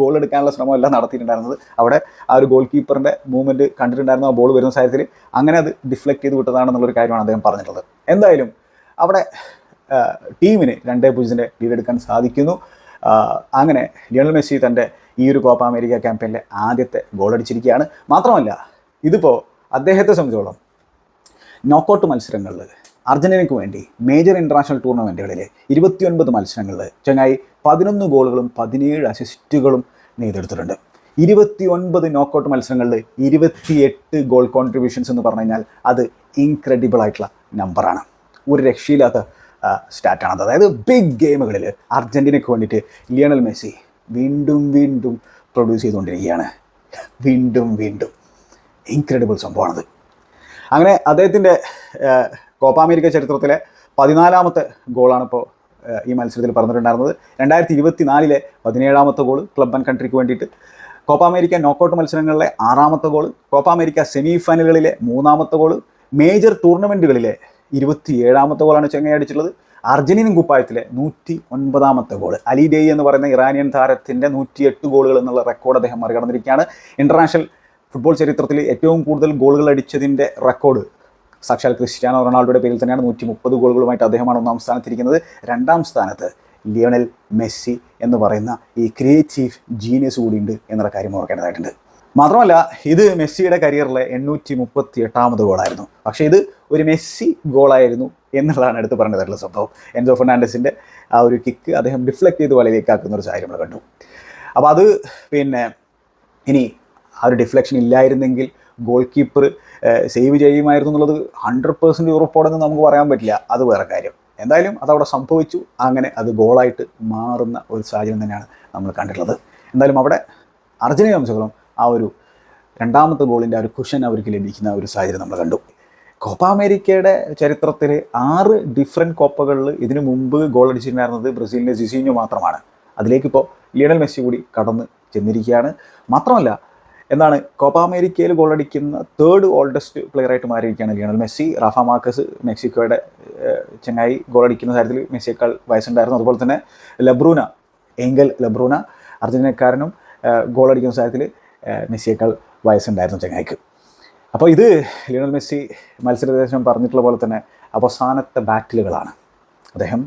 ഗോൾ എടുക്കാനുള്ള ശ്രമമല്ല നടത്തിയിട്ടുണ്ടായിരുന്നത്. അവിടെ ആ ഒരു ഗോൾ കീപ്പറിന്റെ മൂവ്മെന്റ് കണ്ടിട്ടുണ്ടായിരുന്നു ആ ബോൾ വരുന്ന സാഹചര്യത്തിൽ. അങ്ങനെ അത് ഡിഫ്ലക്റ്റ് ചെയ്ത് വിട്ടതാണെന്നുള്ളൊരു കാര്യമാണ് അദ്ദേഹം പറഞ്ഞിട്ടുള്ളത്. എന്തായാലും അവിടെ ടീമിന് രണ്ടേ പൂജ്യത്തിന്റെ ലീഡ് എടുക്കാൻ സാധിക്കുന്നു. അങ്ങനെ ലിയണൽ മെസ്സി തന്റെ ഈ ഒരു കോപ്പ അമേരിക്ക ക്യാമ്പയിനിലെ ആദ്യത്തെ ഗോൾ അടിച്ചിരിക്കുകയാണ്. മാത്രമല്ല ഇതിപ്പോൾ അദ്ദേഹത്തെ സംബന്ധിച്ചോളം നോക്കൗട്ട് മത്സരങ്ങളിൽ അർജന്റീനയ്ക്ക് വേണ്ടി മേജർ ഇന്റർനാഷണൽ ടൂർണമെന്റുകളിൽ ഇരുപത്തിയൊൻപത് മത്സരങ്ങളിൽ ചങ്ങായി പതിനൊന്ന് ഗോളുകളും പതിനേഴ് അസിസ്റ്റുകളും നെയ്തെടുത്തിട്ടുണ്ട് ഇരുപത്തിയൊൻപത് നോക്കൗട്ട് മത്സരങ്ങളിൽ ഇരുപത്തിയെട്ട് ഗോൾ കോൺട്രിബ്യൂഷൻസ് എന്ന് പറഞ്ഞു കഴിഞ്ഞാൽ അത് ഇൻക്രെഡിബിൾ ആയിട്ടുള്ള നമ്പറാണ് ഒരു രക്ഷയില്ലാത്ത സ്റ്റാറ്റാണത് അതായത് ബിഗ് ഗെയിമുകളിൽ അർജന്റീനയ്ക്ക് വേണ്ടിയിട്ട് ലിയണൽ മെസ്സി വീണ്ടും വീണ്ടും പ്രൊഡ്യൂസ് ചെയ്തുകൊണ്ടിരിക്കുകയാണ്. വീണ്ടും വീണ്ടും. ഇൻക്രെഡിബിൾ സംഭവമാണത്. അങ്ങനെ അദ്ദേഹത്തിന്റെ കോപ്പ അമേരിക്ക ചരിത്രത്തിലെ പതിനാലാമത്തെ ഗോളാണ് ഇപ്പോൾ ഈ മത്സരത്തിൽ പറഞ്ഞിട്ടുണ്ടായിരുന്നത് രണ്ടായിരത്തി ഇരുപത്തി നാലിലെ പതിനേഴാമത്തെ ഗോൾ ക്ലബ് ആൻഡ് കൺട്രിക്ക് വേണ്ടിയിട്ട്. കോപ്പ അമേരിക്ക നോക്കൗട്ട് മത്സരങ്ങളിലെ ആറാമത്തെ ഗോൾ കോപ്പ അമേരിക്ക സെമി ഫൈനലുകളിലെ മൂന്നാമത്തെ ഗോൾ മേജർ ടൂർണമെന്റുകളിലെ ഇരുപത്തി ഏഴാമത്തെ ഗോളാണ് ചെങ്ങൈ അടിച്ചിട്ടുള്ളത്. അർജന്റീനൻ കുപ്പായത്തിലെ നൂറ്റി ഒൻപതാമത്തെ ഗോൾ അലി എന്ന് പറയുന്ന ഇറാനിയൻ താരത്തിന്റെ നൂറ്റിയെട്ട് ഗോളുകൾ എന്നുള്ള റെക്കോർഡ് അദ്ദേഹം മറികടന്നിരിക്കുകയാണ്. ഇന്റർനാഷണൽ ഫുട്ബോൾ ചരിത്രത്തിൽ ഏറ്റവും കൂടുതൽ ഗോളുകൾ അടിച്ചതിന്റെ റെക്കോർഡ് സാക്ഷാൽ ക്രിസ്ത്യാനോ റൊണാൾഡോയുടെ പേരിൽ തന്നെയാണ് നൂറ്റി മുപ്പത് ഗോളുകളുമായിട്ട് അദ്ദേഹമാണ് ഒന്നാം സ്ഥാനത്തിരിക്കുന്നത്. രണ്ടാം സ്ഥാനത്ത് ലിയോണൽ മെസ്സി എന്ന് പറയുന്ന ഈ ക്രിയേറ്റീവ് ജീനിയസ് കൂടിയുണ്ട് എന്നുള്ള കാര്യം ഓർക്കേണ്ടതായിട്ടുണ്ട്. മാത്രമല്ല ഇത് മെസ്സിയുടെ കരിയറിലെ എണ്ണൂറ്റി മുപ്പത്തി എട്ടാമത് ഗോളായിരുന്നു. പക്ഷേ ഇത് ഒരു മെസ്സി ഗോളായിരുന്നു എന്നുള്ളതാണ് എടുത്ത് പറഞ്ഞതായിട്ടുള്ള സംഭവം. എൻസോ ഫെർണാണ്ടസിന്റെ ആ ഒരു കിക്ക് അദ്ദേഹം ഡിഫ്ലക്ട് ചെയ്ത് വലയിലേക്ക് ആക്കുന്ന ഒരു സാഹചര്യം നമ്മൾ കണ്ടു. അപ്പോൾ അത് പിന്നെ ഇനി ആ ഒരു ഡിഫ്ലക്ഷൻ ഇല്ലായിരുന്നെങ്കിൽ ഗോൾ കീപ്പർ സേവ് ചെയ്യുമായിരുന്നു എന്നുള്ളത് ഹൺഡ്രഡ് പേഴ്സന്റ് ഉറപ്പോടെന്ന് നമുക്ക് പറയാൻ പറ്റില്ല. അത് വേറെ കാര്യം. എന്തായാലും അതവിടെ സംഭവിച്ചു. അങ്ങനെ അത് ഗോളായിട്ട് മാറുന്ന ഒരു സാഹചര്യം തന്നെയാണ് നമ്മൾ കണ്ടിട്ടുള്ളത്. എന്തായാലും അവിടെ അർജന്റീന സംബന്ധിച്ചിടത്തോളം ആ ഒരു രണ്ടാമത്തെ ഗോളിന്റെ ആ ഒരു കുഷൻ അവർക്ക് ലഭിക്കുന്ന ഒരു സാഹചര്യം നമ്മൾ കണ്ടു. കോപ്പ അമേരിക്കയുടെ ചരിത്രത്തിൽ ആറ് ഡിഫറെന്റ് കോപ്പകളിൽ ഇതിനു മുമ്പ് ഗോൾ അടിച്ചിട്ടുണ്ടായിരുന്നത് ബ്രസീലിന്റെ ജിസീഞ്ഞു മാത്രമാണ്. അതിലേക്കിപ്പോൾ ലിയണൽ മെസ്സി കൂടി കടന്ന് ചെന്നിരിക്കുകയാണ്. മാത്രമല്ല എന്താണ്? കോപ്പ അമേരിക്കയിൽ ഗോളടിക്കുന്ന തേർഡ് ഓൾഡസ്റ്റ് പ്ലെയർ ആയിട്ട് മാറിയിരിക്കുകയാണ് ലിയണൽ മെസ്സി. റാഫ മാർക്കസ് മെക്സിക്കോയുടെ ചങ്ങായി ഗോൾ അടിക്കുന്ന കാര്യത്തിൽ മെസ്സിയേക്കാൾ വയസ്സുണ്ടായിരുന്നു. അതുപോലെ തന്നെ ലബ്രൂന എങ്കൽ ലബ്രൂന അർജന്റീനക്കാരനും ഗോളടിക്കുന്ന കാര്യത്തിൽ മെസ്സിയേക്കാൾ വയസ്സുണ്ടായിരുന്നു ചങ്ങായിക്ക്. അപ്പോൾ ഇത് ലിയണൽ മെസ്സി മത്സരദേശം പറഞ്ഞിട്ടുള്ള പോലെ തന്നെ അവസാനത്തെ ബാറ്റിലുകളാണ്. അദ്ദേഹം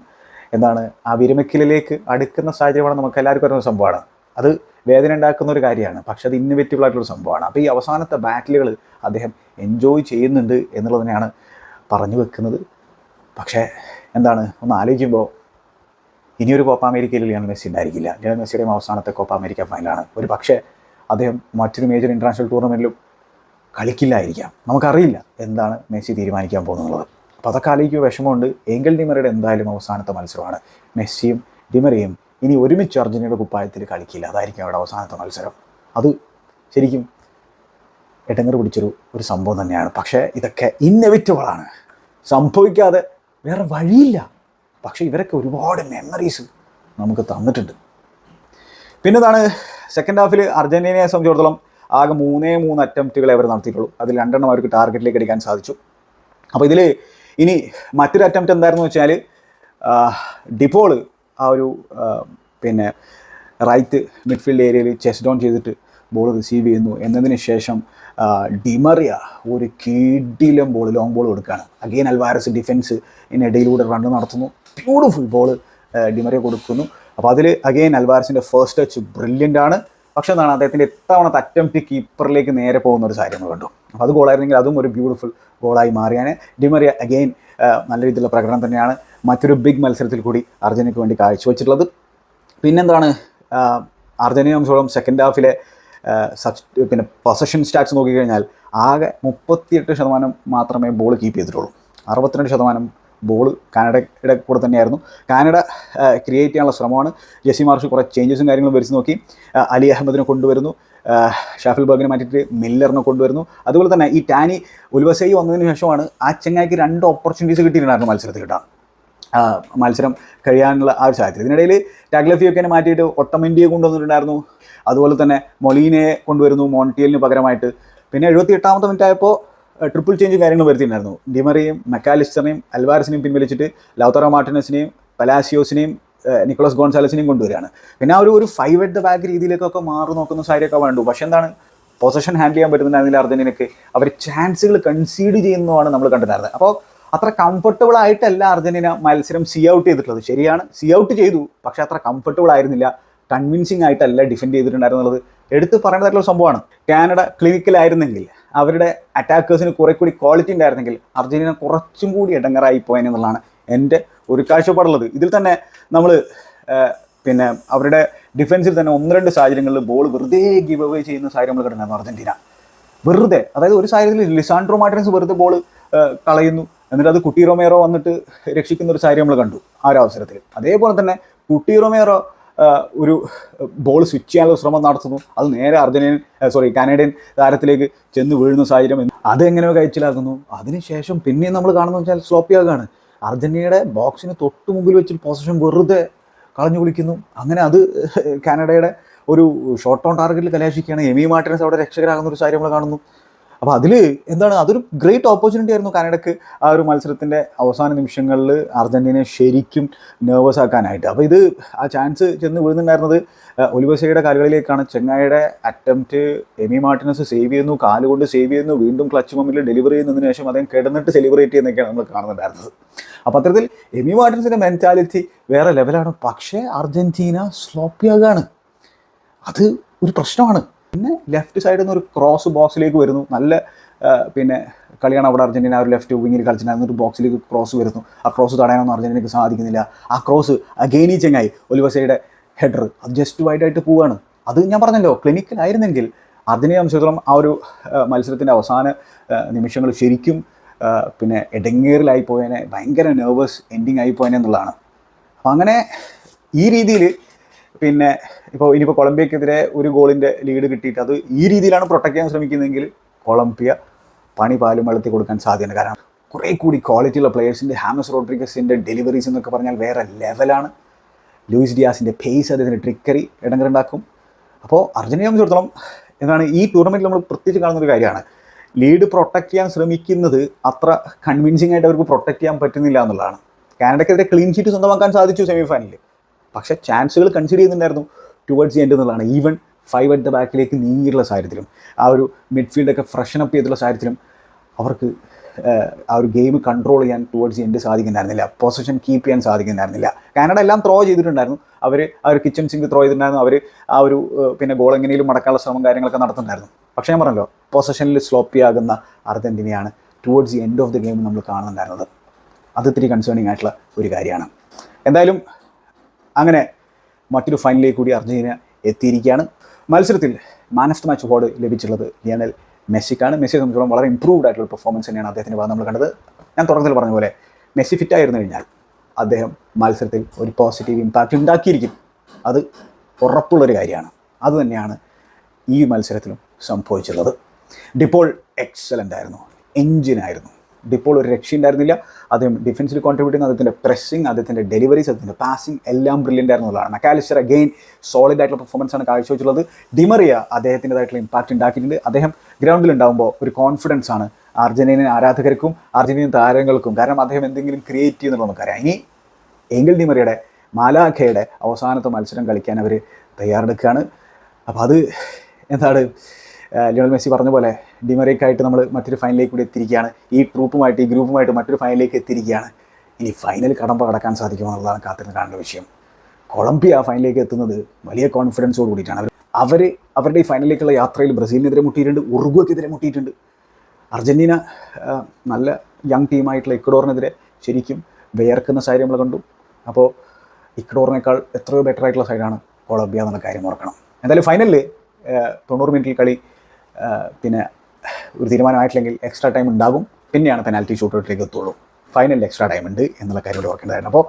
എന്താണ്? ആ വിരമിക്കലിലേക്ക് അടുക്കുന്ന സാഹചര്യമാണ് നമുക്ക് എല്ലാവർക്കും അറിയുന്ന സംഭവമാണ്. അത് വേദന ഉണ്ടാക്കുന്ന ഒരു കാര്യമാണ്. പക്ഷെ അത് ഇന്നോവേറ്റീവ് ആയിട്ടുള്ള സംഭവമാണ്. അപ്പോൾ ഈ അവസാനത്തെ ബാറ്റിലുകൾ അദ്ദേഹം എൻജോയ് ചെയ്യുന്നുണ്ട് എന്നുള്ളത് തന്നെയാണ് പറഞ്ഞു വെക്കുന്നത്. പക്ഷേ എന്താണ്? ഒന്ന് ആലോചിക്കുമ്പോൾ ഇനിയൊരു കോപ്പ അമേരിക്കയിൽ ലിയണൽ മെസ്സി ഉണ്ടായിരിക്കില്ല. ലിയണൽ മെസ്സിയുടെയും അവസാനത്തെ കോപ്പ അമേരിക്ക ഫൈനലാണ് ഒരു പക്ഷേ അദ്ദേഹം മറ്റൊരു മേജർ ഇന്റർനാഷണൽ ടൂർണമെന്റിലും കളിക്കില്ലായിരിക്കാം. നമുക്കറിയില്ല എന്താണ് മെസ്സി തീരുമാനിക്കാൻ പോകുന്നത് അപ്പോൾ അതൊക്കെ ആലോചിക്കുക വിഷമമുണ്ട്. എങ്കിൽ ഡിമറയുടെ എന്തായാലും അവസാനത്തെ മത്സരമാണ്. മെസ്സിയും ഡിമറയും ഇനി ഒരുമിച്ച് അർജന്റീനയുടെ കുപ്പായത്തിൽ കളിക്കില്ല. അതായിരിക്കും അവിടെ അവസാനത്തെ മത്സരം. അത് ശരിക്കും എട്ടങ്ങർ പിടിച്ചൊരു ഒരു സംഭവം തന്നെയാണ്. പക്ഷേ ഇതൊക്കെ ഇന്നെവിറ്റബിളാണ് സംഭവിക്കാതെ വേറെ വഴിയില്ല. പക്ഷേ ഇവരൊക്കെ ഒരുപാട് മെമ്മറീസ് നമുക്ക് തന്നിട്ടുണ്ട്. പിന്നെതാണ് സെക്കൻഡ് ഹാഫിൽ അർജന്റീനയെ സംബന്ധിച്ചിടത്തോളം ആകെ മൂന്നേ മൂന്ന് അറ്റംപ്റ്റുകളെ അവർ നടത്തിയിട്ടുള്ളൂ. അതിൽ രണ്ടെണ്ണം അവർക്ക് ടാർഗറ്റിലേക്ക് അടിക്കാൻ സാധിച്ചു. അപ്പോൾ ഇതിൽ ഇനി മറ്റൊരു അറ്റംപ്റ്റ് എന്തായിരുന്നു വെച്ചാൽ ഡിപ്പോൾ ആ ഒരു പിന്നെ റൈറ്റ് മിഡ്ഫീൽഡ് ഏരിയയിൽ ചെസ് ഡൗൺ ചെയ്തിട്ട് ബോൾ റിസീവ് ചെയ്യുന്നു. എന്നതിന് ശേഷം ഡിമറിയ ഒരു കീഡിലും ബോൾ ലോങ് ബോൾ കൊടുക്കുകയാണ്. അഗെയിൻ അൽവാരസ് ഡിഫൻസ് ഇതിനിടയിലൂടെ റണ്ണ് നടത്തുന്നു. ബ്യൂട്ടിഫുൾ ബോൾ ഡിമറിയ കൊടുക്കുന്നു. അപ്പോൾ അതിൽ അഗെയിൻ അൽവാരസിന്റെ ഫസ്റ്റ് ടച്ച് ബ്രില്യന്റ് ആണ്. പക്ഷേ എന്താണ് അദ്ദേഹത്തിന്റെ എത്തവണത്തെ അറ്റംപ്റ്റ് കീപ്പറിലേക്ക് നേരെ പോകുന്ന ഒരു കാര്യം കണ്ടു. അപ്പോൾ അത് ഗോളായിരുന്നെങ്കിൽ അതും ഒരു ബ്യൂട്ടിഫുൾ ഗോളായി മാറിയാണ് ഡിമറിയ അഗെയിൻ നല്ല രീതിയിലുള്ള പ്രകടനം തന്നെയാണ് മറ്റൊരു ബിഗ് മത്സരത്തിൽ കൂടി അർജന്റീനയ്ക്ക് വേണ്ടി കാഴ്ചവെച്ചിട്ടുള്ളത്. പിന്നെന്താണ് ആ, അർജന്റീന സംബന്ധിച്ചോളം സെക്കൻഡ് ഹാഫിലെ സബ് പിന്നെ പൊസഷൻ സ്റ്റാറ്റ്സ് നോക്കിക്കഴിഞ്ഞാൽ ആകെ മുപ്പത്തിയെട്ട് ശതമാനം മാത്രമേ ബോൾ കീപ്പ് ചെയ്തിട്ടുള്ളൂ. അറുപത്തിരണ്ട് ശതമാനം ബോൾ കാനഡയുടെ കൂടെ തന്നെയായിരുന്നു. കാനഡ ക്രിയേറ്റ് ചെയ്യാനുള്ള ശ്രമമാണ്. ജെസി മാർഷ് കുറേ ചേഞ്ചസും കാര്യങ്ങളും വരുത്തി നോക്കി. അലി അഹമ്മദിനെ കൊണ്ടുവരുന്നു. ഷാഫിൽ ബർഗിനെ മാറ്റിയിട്ട് മില്ലറിനെ കൊണ്ടുവരുന്നു. അതുപോലെ തന്നെ ഈ ടാനി ഉൽവസൈ വന്നതിന് ശേഷമാണ് ആ ചെങ്ങായിക്ക് രണ്ട് ഓപ്പർച്യൂണിറ്റീസ് കിട്ടിയിട്ടുണ്ടായിരുന്നു മത്സരത്തിൽ കിട്ടാം. മത്സരം കഴിയാനുള്ള ആ ഒരു സാഹചര്യം. ഇതിനിടയിൽ ടാഗ്ലഫിയൊക്കെ മാറ്റിയിട്ട് ഒട്ടമിൻഡിയെ കൊണ്ടുവന്നിട്ടുണ്ടായിരുന്നു. അതുപോലെ തന്നെ മൊളീനയെ കൊണ്ടുവരുന്നു മോണ്ടിയലിന് പകരമായിട്ട്. പിന്നെ എഴുപത്തി എട്ടാമത്തെ മിനിറ്റ് ആയപ്പോൾ ട്രിപ്പിൾ ചേഞ്ചും കാര്യങ്ങളും വരുത്തിയിട്ടുണ്ടായിരുന്നു. ഡിമറിയും മെക്കാലിസ്റ്ററിനെയും അൽവാരസിനെയും പിൻവലിച്ചിട്ട് ലൗത്തറോ മാർട്ടിനസിനെയും പലാസിയോസിനെയും നിക്കോളസ് ഗോൺസാലസിനെയും കൊണ്ടുവരികയാണ്. പിന്നെ ആ ഒരു ഒരു ഫൈവ് എറ്റ് ദ ബാക്ക് രീതിയിലേക്കൊക്കെ മാറി നോക്കുന്ന സാരിയൊക്കെ വേണ്ടു. പക്ഷെ എന്താണ് പൊസിഷൻ ഹാൻഡിൽ ചെയ്യാൻ പറ്റുന്നുണ്ടായിരുന്നില്ല അർജന്റീനയ്ക്ക് അവർ ചാൻസുകൾ കൺസീഡ് ചെയ്യുന്നതാണ് നമ്മൾ കണ്ടിട്ടുണ്ടായിരുന്നത് അപ്പോൾ അത്ര കംഫർട്ടബിൾ ആയിട്ടല്ല അർജന്റീന മത്സരം സി ഔട്ട് ചെയ്തിട്ടുള്ളത്. ശരിയാണ് സി ഔട്ട് ചെയ്തു പക്ഷെ അത്ര കംഫർട്ടബിൾ ആയിരുന്നില്ല. കൺവിൻസിങ് ആയിട്ടല്ല ഡിഫെൻഡ് ചെയ്തിട്ടുണ്ടായിരുന്നുള്ളത് എടുത്ത് പറയേണ്ടതായിട്ടുള്ള സംഭവമാണ്. കാനഡ ക്ലിനിക്കലായിരുന്നെങ്കിൽ അവരുടെ അറ്റാക്കേഴ്സിന് കുറെ കൂടി ക്വാളിറ്റി ഉണ്ടായിരുന്നെങ്കിൽ അർജന്റീന കുറച്ചും കൂടി ഇടങ്ങറായി പോയെന്നുള്ളതാണ് എന്റെ ഒരു കാഴ്ചപ്പാടുള്ളത്. ഇതിൽ തന്നെ നമ്മൾ പിന്നെ അവരുടെ ഡിഫൻസിൽ തന്നെ ഒന്ന് രണ്ട് സാഹചര്യങ്ങളിൽ ബോൾ വെറുതെ ഗിവ് അവേ ചെയ്യുന്ന സാഹചര്യം നമ്മൾ കണ്ടിട്ടുണ്ടായിരുന്നു അർജന്റീന. വെറുതെ അതായത് ഒരു സാഹചര്യത്തിൽ ലിസാൻഡ്രോ മാർട്ടിനസ് വെറുതെ ബോൾ കളയുന്നു. എന്നിട്ട് അത് കുട്ടി റൊമേറോ വന്നിട്ട് രക്ഷിക്കുന്ന ഒരു സാഹചര്യം നമ്മൾ കണ്ടു ആ ഒരു അവസരത്തിൽ. അതേപോലെ തന്നെ കുട്ടി റൊമേറോ ഒരു ബോൾ സ്വിച്ച് ചെയ്യാനുള്ള ശ്രമം നടത്തുന്നു. അത് നേരെ അർജന്റീൻ സോറി കാനഡിയൻ താരത്തിലേക്ക് ചെന്ന് വീഴുന്ന സാഹചര്യം. അതെങ്ങനെയോ കഴിച്ചിലാക്കുന്നു അതിനുശേഷം പിന്നെയും നമ്മൾ കാണുന്നത് വെച്ചാൽ സ്ലോപ്പിയാകാണ് അർജന്റീനയുടെ ബോക്സിന് തൊട്ട് മുമ്പിൽ വെച്ച് പൊസിഷൻ വെറുതെ കളഞ്ഞു കുളിക്കുന്നു. അങ്ങനെ അത് കാനഡയുടെ ഒരു ഷോർട്ട് ഓൺ ടാർഗറ്റിൽ കലാശിക്കുകയാണ്. എമി മാർട്ടിനസ് അവിടെ രക്ഷകരാകുന്ന ഒരു കാര്യം നമ്മൾ കാണുന്നു. അപ്പോൾ അതിൽ എന്താണ്? അതൊരു ഗ്രേറ്റ് ഓപ്പർച്യൂണിറ്റി ആയിരുന്നു കാനഡക്ക് ആ ഒരു മത്സരത്തിന്റെ അവസാന നിമിഷങ്ങളിൽ അർജന്റീനയെ ശരിക്കും നെർവസ് ആക്കാനായിട്ട്. അപ്പോൾ ഇത് ആ ചാൻസ് ചെന്ന് വീഴുന്നുണ്ടായിരുന്നത് ഒലിവസയുടെ കാലുകളിലേക്കാണ്. ചെങ്ങായിയുടെ അറ്റംപ്റ്റ് എമി മാർട്ടിനസ് സേവ് ചെയ്യുന്നു കാലുകൊണ്ട് സേവ് ചെയ്യുന്നു വീണ്ടും ക്ലച്ച് മമ്മിൽ ഡെലിവറി ചെയ്യുന്നതിന് ശേഷം അദ്ദേഹം കിടന്നിട്ട് സെലിബ്രേറ്റ് ചെയ്യുന്നതൊക്കെയാണ് നമ്മൾ കാണുന്നുണ്ടായിരുന്നത്. അപ്പോൾ അത്തരത്തിൽ എമി മാർട്ടിൻസിന്റെ മെന്റാലിറ്റി വേറെ ലെവലാണ് പക്ഷേ അർജന്റീന സ്ലോപ്പിയാകാണ് അത് ഒരു പ്രശ്നമാണ്. പിന്നെ ലെഫ്റ്റ് സൈഡിൽ നിന്ന് ഒരു ക്രോസ് ബോക്സിലേക്ക് വരുന്നു. നല്ല പിന്നെ കളിയാണ് അവിടെ അർജന്റീന ഒരു ലെഫ്റ്റ് വിങ്ങിൽ കളിച്ചിട്ടുണ്ടായിരുന്ന ഒരു ബോക്സിലേക്ക് ക്രോസ് വരുന്നു. ആ ക്രോസ് തടയാനൊന്നും അർജന്റീനയ്ക്ക് സാധിക്കുന്നില്ല. ആ ക്രോസ് അഗെയിനി ചെങ്ങായി ഒലിവസയുടെ ഹെഡർ അത് ജസ്റ്റ് വൈഡായിട്ട് പോവുകയാണ് അത് ഞാൻ പറഞ്ഞല്ലോ ക്ലിനിക്കിലായിരുന്നെങ്കിൽ അർജന്റീന സംബന്ധിച്ചിടത്തോളം ആ ഒരു മത്സരത്തിന്റെ അവസാന നിമിഷങ്ങൾ ശരിക്കും പിന്നെ എടങ്ങേറിലായി പോയതിനെ ഭയങ്കര നെർവസ് എൻഡിങ് ആയി പോയതിനെ എന്നുള്ളതാണ്. അപ്പം അങ്ങനെ ഈ രീതിയിൽ പിന്നെ ഇപ്പോൾ ഇനിയിപ്പോൾ കൊളംബിയക്കെതിരെ ഒരു ഗോളിന്റെ ലീഡ് കിട്ടിയിട്ട് അത് ഈ രീതിയിലാണ് പ്രൊട്ടക്ട് ചെയ്യാൻ ശ്രമിക്കുന്നതെങ്കിൽ കൊളംബിയ പണി പാലും വെള്ളത്തിൽ കൊടുക്കാൻ സാധ്യതയുണ്ട്. കാരണം കുറേ കൂടി ക്വാളിറ്റിയുള്ള പ്ലേയേഴ്സിന്റെ ഹാമസ് റോഡ്രിഗസിന്റെ ഡെലിവറീസ് എന്നൊക്കെ പറഞ്ഞാൽ വേറെ ലെവലാണ് ലൂയിസ് ഡിയാസിന്റെ പേസ് അദ്ദേഹത്തിന്റെ ട്രിക്കറി ഇടങ്ങളുണ്ടാക്കും അപ്പോൾ അർജന്റീന സംബന്ധിച്ചിടത്തോളം എന്താണ് ഈ ടൂർണമെന്റിൽ നമ്മൾ പ്രത്യേകിച്ച് കാണുന്ന ഒരു കാര്യമാണ്. ലീഡ് പ്രൊട്ടക്റ്റ് ചെയ്യാൻ ശ്രമിക്കുന്നത് അത്ര കൺവിൻസിംഗ് ആയിട്ട് അവർക്ക് പ്രൊട്ടക്റ്റ് ചെയ്യാൻ പറ്റുന്നില്ല എന്നുള്ളതാണ്. കാനഡയ്ക്കെതിരെ ക്ലീൻ ഷീറ്റ് സ്വന്തമാക്കാൻ സാധിച്ചു സെമി ഫൈനലിൽ പക്ഷേ ചാൻസുകൾ കൺസിഡർ ചെയ്യുന്നുണ്ടായിരുന്നു ടുവേർഡ്സ് ദി എൻഡ് എന്നുള്ളതാണ്. ഈവൻ ഫൈവ് അറ്റ് ദ ബാക്കിലേക്ക് നീങ്ങിയിട്ടുള്ള സാഹചര്യത്തിലും ആ ഒരു മിഡ്ഫീൽഡൊക്കെ ഫ്രഷൻ അപ്പ് ചെയ്തിട്ടുള്ള സാഹചര്യത്തിലും അവർക്ക് ആ ഒരു ഗെയിം കൺട്രോൾ ചെയ്യാൻ ടുവേർഡ്സ് എൻഡ് സാധിക്കുന്നുണ്ടായിരുന്നില്ല. പൊസിഷൻ കീപ്പ് ചെയ്യാൻ സാധിക്കുന്നുണ്ടായിരുന്നില്ല. കാനഡ എല്ലാം ത്രോ ചെയ്തിട്ടുണ്ടായിരുന്നു. അവർ ആ ഒരു കിച്ചൺ സിങ്ക് ത്രോ ചെയ്തിട്ടുണ്ടായിരുന്നു. അവർ ആ ഒരു പിന്നെ ഗോൾ എങ്ങനെയും മടക്കാനുള്ള ശ്രമം കാര്യങ്ങളൊക്കെ നടത്തുന്നുണ്ടായിരുന്നു. പക്ഷേ ഞാൻ പറഞ്ഞല്ലോ പൊസിഷനിൽ സ്ലോപ്പി ആകുന്ന അർജന്റീനയാണ് towards the end of the game നമ്മൾ കാണുന്നുണ്ടായിരുന്നത്. അത് ഇത്തിരി കൺസേണിങ് ആയിട്ടുള്ള ഒരു കാര്യമാണ്. എന്തായാലും അങ്ങനെ മറ്റൊരു ഫൈനലിൽ കൂടി അർജന്റീന എത്തിയിരിക്കുകയാണ്. മത്സരത്തിൽ man of the match award ലഭിച്ചിട്ടുള്ളത് ലിയണൽ മെസ്സിക്കാണ്. മെസ്സിയെ സംബന്ധിച്ചോളം വളരെ ഇമ്പ്രൂവ്ഡ് ആയിട്ടുള്ള പെർഫോമൻസ് തന്നെയാണ് അദ്ദേഹത്തിന്റെ ഭാഗം നമ്മൾ കണ്ടത്. ഞാൻ തുടക്കത്തിൽ പറഞ്ഞ പോലെ മെസ്സി ഫിറ്റ് ആയിരുന്നു കഴിഞ്ഞാൽ അദ്ദേഹം മത്സരത്തിൽ ഒരു പോസിറ്റീവ് ഇമ്പാക്റ്റ് ഉണ്ടാക്കിയിരിക്കും. അത് ഉറപ്പുള്ളൊരു കാര്യമാണ്. അതുതന്നെയാണ് ഈ മത്സരത്തിലും സംഭവിച്ചിട്ടുള്ളത്. ഡിപ്പോൾ എക്സലന്റ് ആയിരുന്നു. എഞ്ചിനായിരുന്നു ഡിപ്പോൾ ഒരു രക്ഷയുണ്ടായിരുന്നില്ല അദ്ദേഹം ഡിഫൻസിൽ കോൺട്രിബ്യൂട്ട് ചെയ്യുന്ന അദ്ദേഹത്തിന്റെ പ്രസ്സിങ് അദ്ദേഹത്തിന്റെ ഡെലിവറീസ് അദ്ദേഹത്തിന്റെ പാസിംഗ് എല്ലാം ബ്രില്യന്റ് ആയിരുന്നുള്ളതാണ് മക്കാലിസ്റ്റർ അഗെയിൻ സോളിഡ് ആയിട്ടുള്ള പെർഫോമൻസ് ആണ് കാഴ്ചവെച്ചുള്ളത് ഡിമറിയ അദ്ദേഹത്തിന്റെതായിട്ടുള്ള ഇമ്പാക്റ്റ് ഉണ്ടാക്കിയിട്ടുണ്ട്. അദ്ദേഹം ഗ്രൗണ്ടിൽ ഉണ്ടാകുമ്പോൾ ഒരു കോൺഫിഡൻസ് ആണ് അർജന്റീനൻ ആരാധകർക്കും അർജന്റീനൻ താരങ്ങൾക്കും. കാരണം അദ്ദേഹം എന്തെങ്കിലും ക്രിയേറ്റ് ചെയ്യുന്നുള്ളത് നമുക്കറിയാം ഇനി എങ്കിൽ ഡിമറിയുടെ മാലാഖയുടെ അവസാനത്തെ മത്സരം കളിക്കാൻ അവർ തയ്യാറെടുക്കുകയാണ്. അപ്പോൾ അത് എന്താണ് ലിയോണൽ മെസ്സി പറഞ്ഞ പോലെ ഡിമറിക്കായിട്ട് നമ്മൾ മറ്റൊരു ഫൈനലിലേക്ക് കൂടി എത്തിയിരിക്കുകയാണ്. ഈ ട്രൂപ്പുമായിട്ട് ഈ ഗ്രൂപ്പുമായിട്ട് മറ്റൊരു ഫൈനലിലേക്ക് എത്തിയിരിക്കുകയാണ്. ഇനി ഫൈനൽ കടമ്പ കടക്കാൻ സാധിക്കുമോ എന്നുള്ളതാണ് കാത്തിരുന്ന് കാണേണ്ട വിഷയം. കൊളംബിയ ഫൈനലിലേക്ക് എത്തുന്നത് വലിയ കോൺഫിഡൻസോട് കൂടിയിട്ടാണ്. അവർ അവർ അവരുടെ ഈ ഫൈനലിലേക്കുള്ള യാത്രയിൽ ബ്രസീലിനെതിരെ മുട്ടിയിട്ടുണ്ട് ഉറുഗ്വയ്ക്കെതിരെ മുട്ടിയിട്ടുണ്ട്. അർജന്റീന നല്ല യങ് ടീമായിട്ടുള്ള ഇക്വഡോറിനെതിരെ ശരിക്കും വിയർക്കുന്ന സാരി നമ്മൾ കണ്ടു. അപ്പോൾ ഇക്വഡോറിനേക്കാൾ എത്രയോ ബെറ്റർ ആയിട്ടുള്ള സൈഡാണ് കൊളംബിയ എന്നുള്ള കാര്യം ഓർക്കണം. എന്തായാലും ഫൈനലിൽ തൊണ്ണൂറ് മിനിറ്റിൽ കളി പിന്നെ ഒരു തീരുമാനമായിട്ടില്ലെങ്കിൽ എക്സ്ട്രാ ടൈം ഉണ്ടാകും. പിന്നെയാണ് പെനാൽറ്റി ഷൂട്ടൗട്ടിലേക്ക് എത്തുള്ളൂ. ഫൈനലിൽ എക്സ്ട്രാ ടൈം ഉണ്ട് എന്നുള്ള കാര്യം കൂടി ഓർക്കേണ്ടതായിരുന്നു. അപ്പോൾ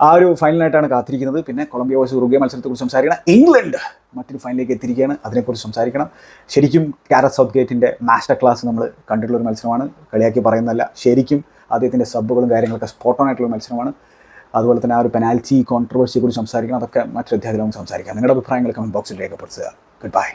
ആ ഒരു ഫൈനലായിട്ടാണ് കാത്തിരിക്കുന്നത്. പിന്നെ കൊളംബിയ വേഴ്സ് മത്സരത്തെ മത്സരത്തെക്കുറിച്ച് സംസാരിക്കണം. ഇംഗ്ലണ്ട് മറ്റൊരു ഫൈനലിലേക്ക് എത്തിയിരിക്കുകയാണ്. അതിനെക്കുറിച്ച് സംസാരിക്കണം. ശരിക്കും കാരറ്റ് സൗത്ത് ഗേറ്റിന്റെ മാസ്റ്റർ ക്ലാസ് നമ്മൾ കണ്ടിട്ടുള്ള ഒരു മത്സരമാണ്. കളിയാക്കി പറയുന്നതല്ല. ശരിക്കും അദ്ദേഹത്തിന്റെ സബ്ബുകളും കാര്യങ്ങളൊക്കെ സ്പോട്ട് ഓൺ ആയിട്ടുള്ള മത്സരമാണ്. അതുപോലെ തന്നെ ആ ഒരു പെനാൽറ്റി കോൺട്രവേഴ്സിയെക്കുറിച്ച് സംസാരിക്കണം. അതൊക്കെ മറ്റൊരു അധ്യാപകരും സംസാരിക്കാം. നിങ്ങളുടെ അഭിപ്രായങ്ങൾ കമന്റ് ബോക്സിൽ രേഖപ്പെടുത്തുക. Good bye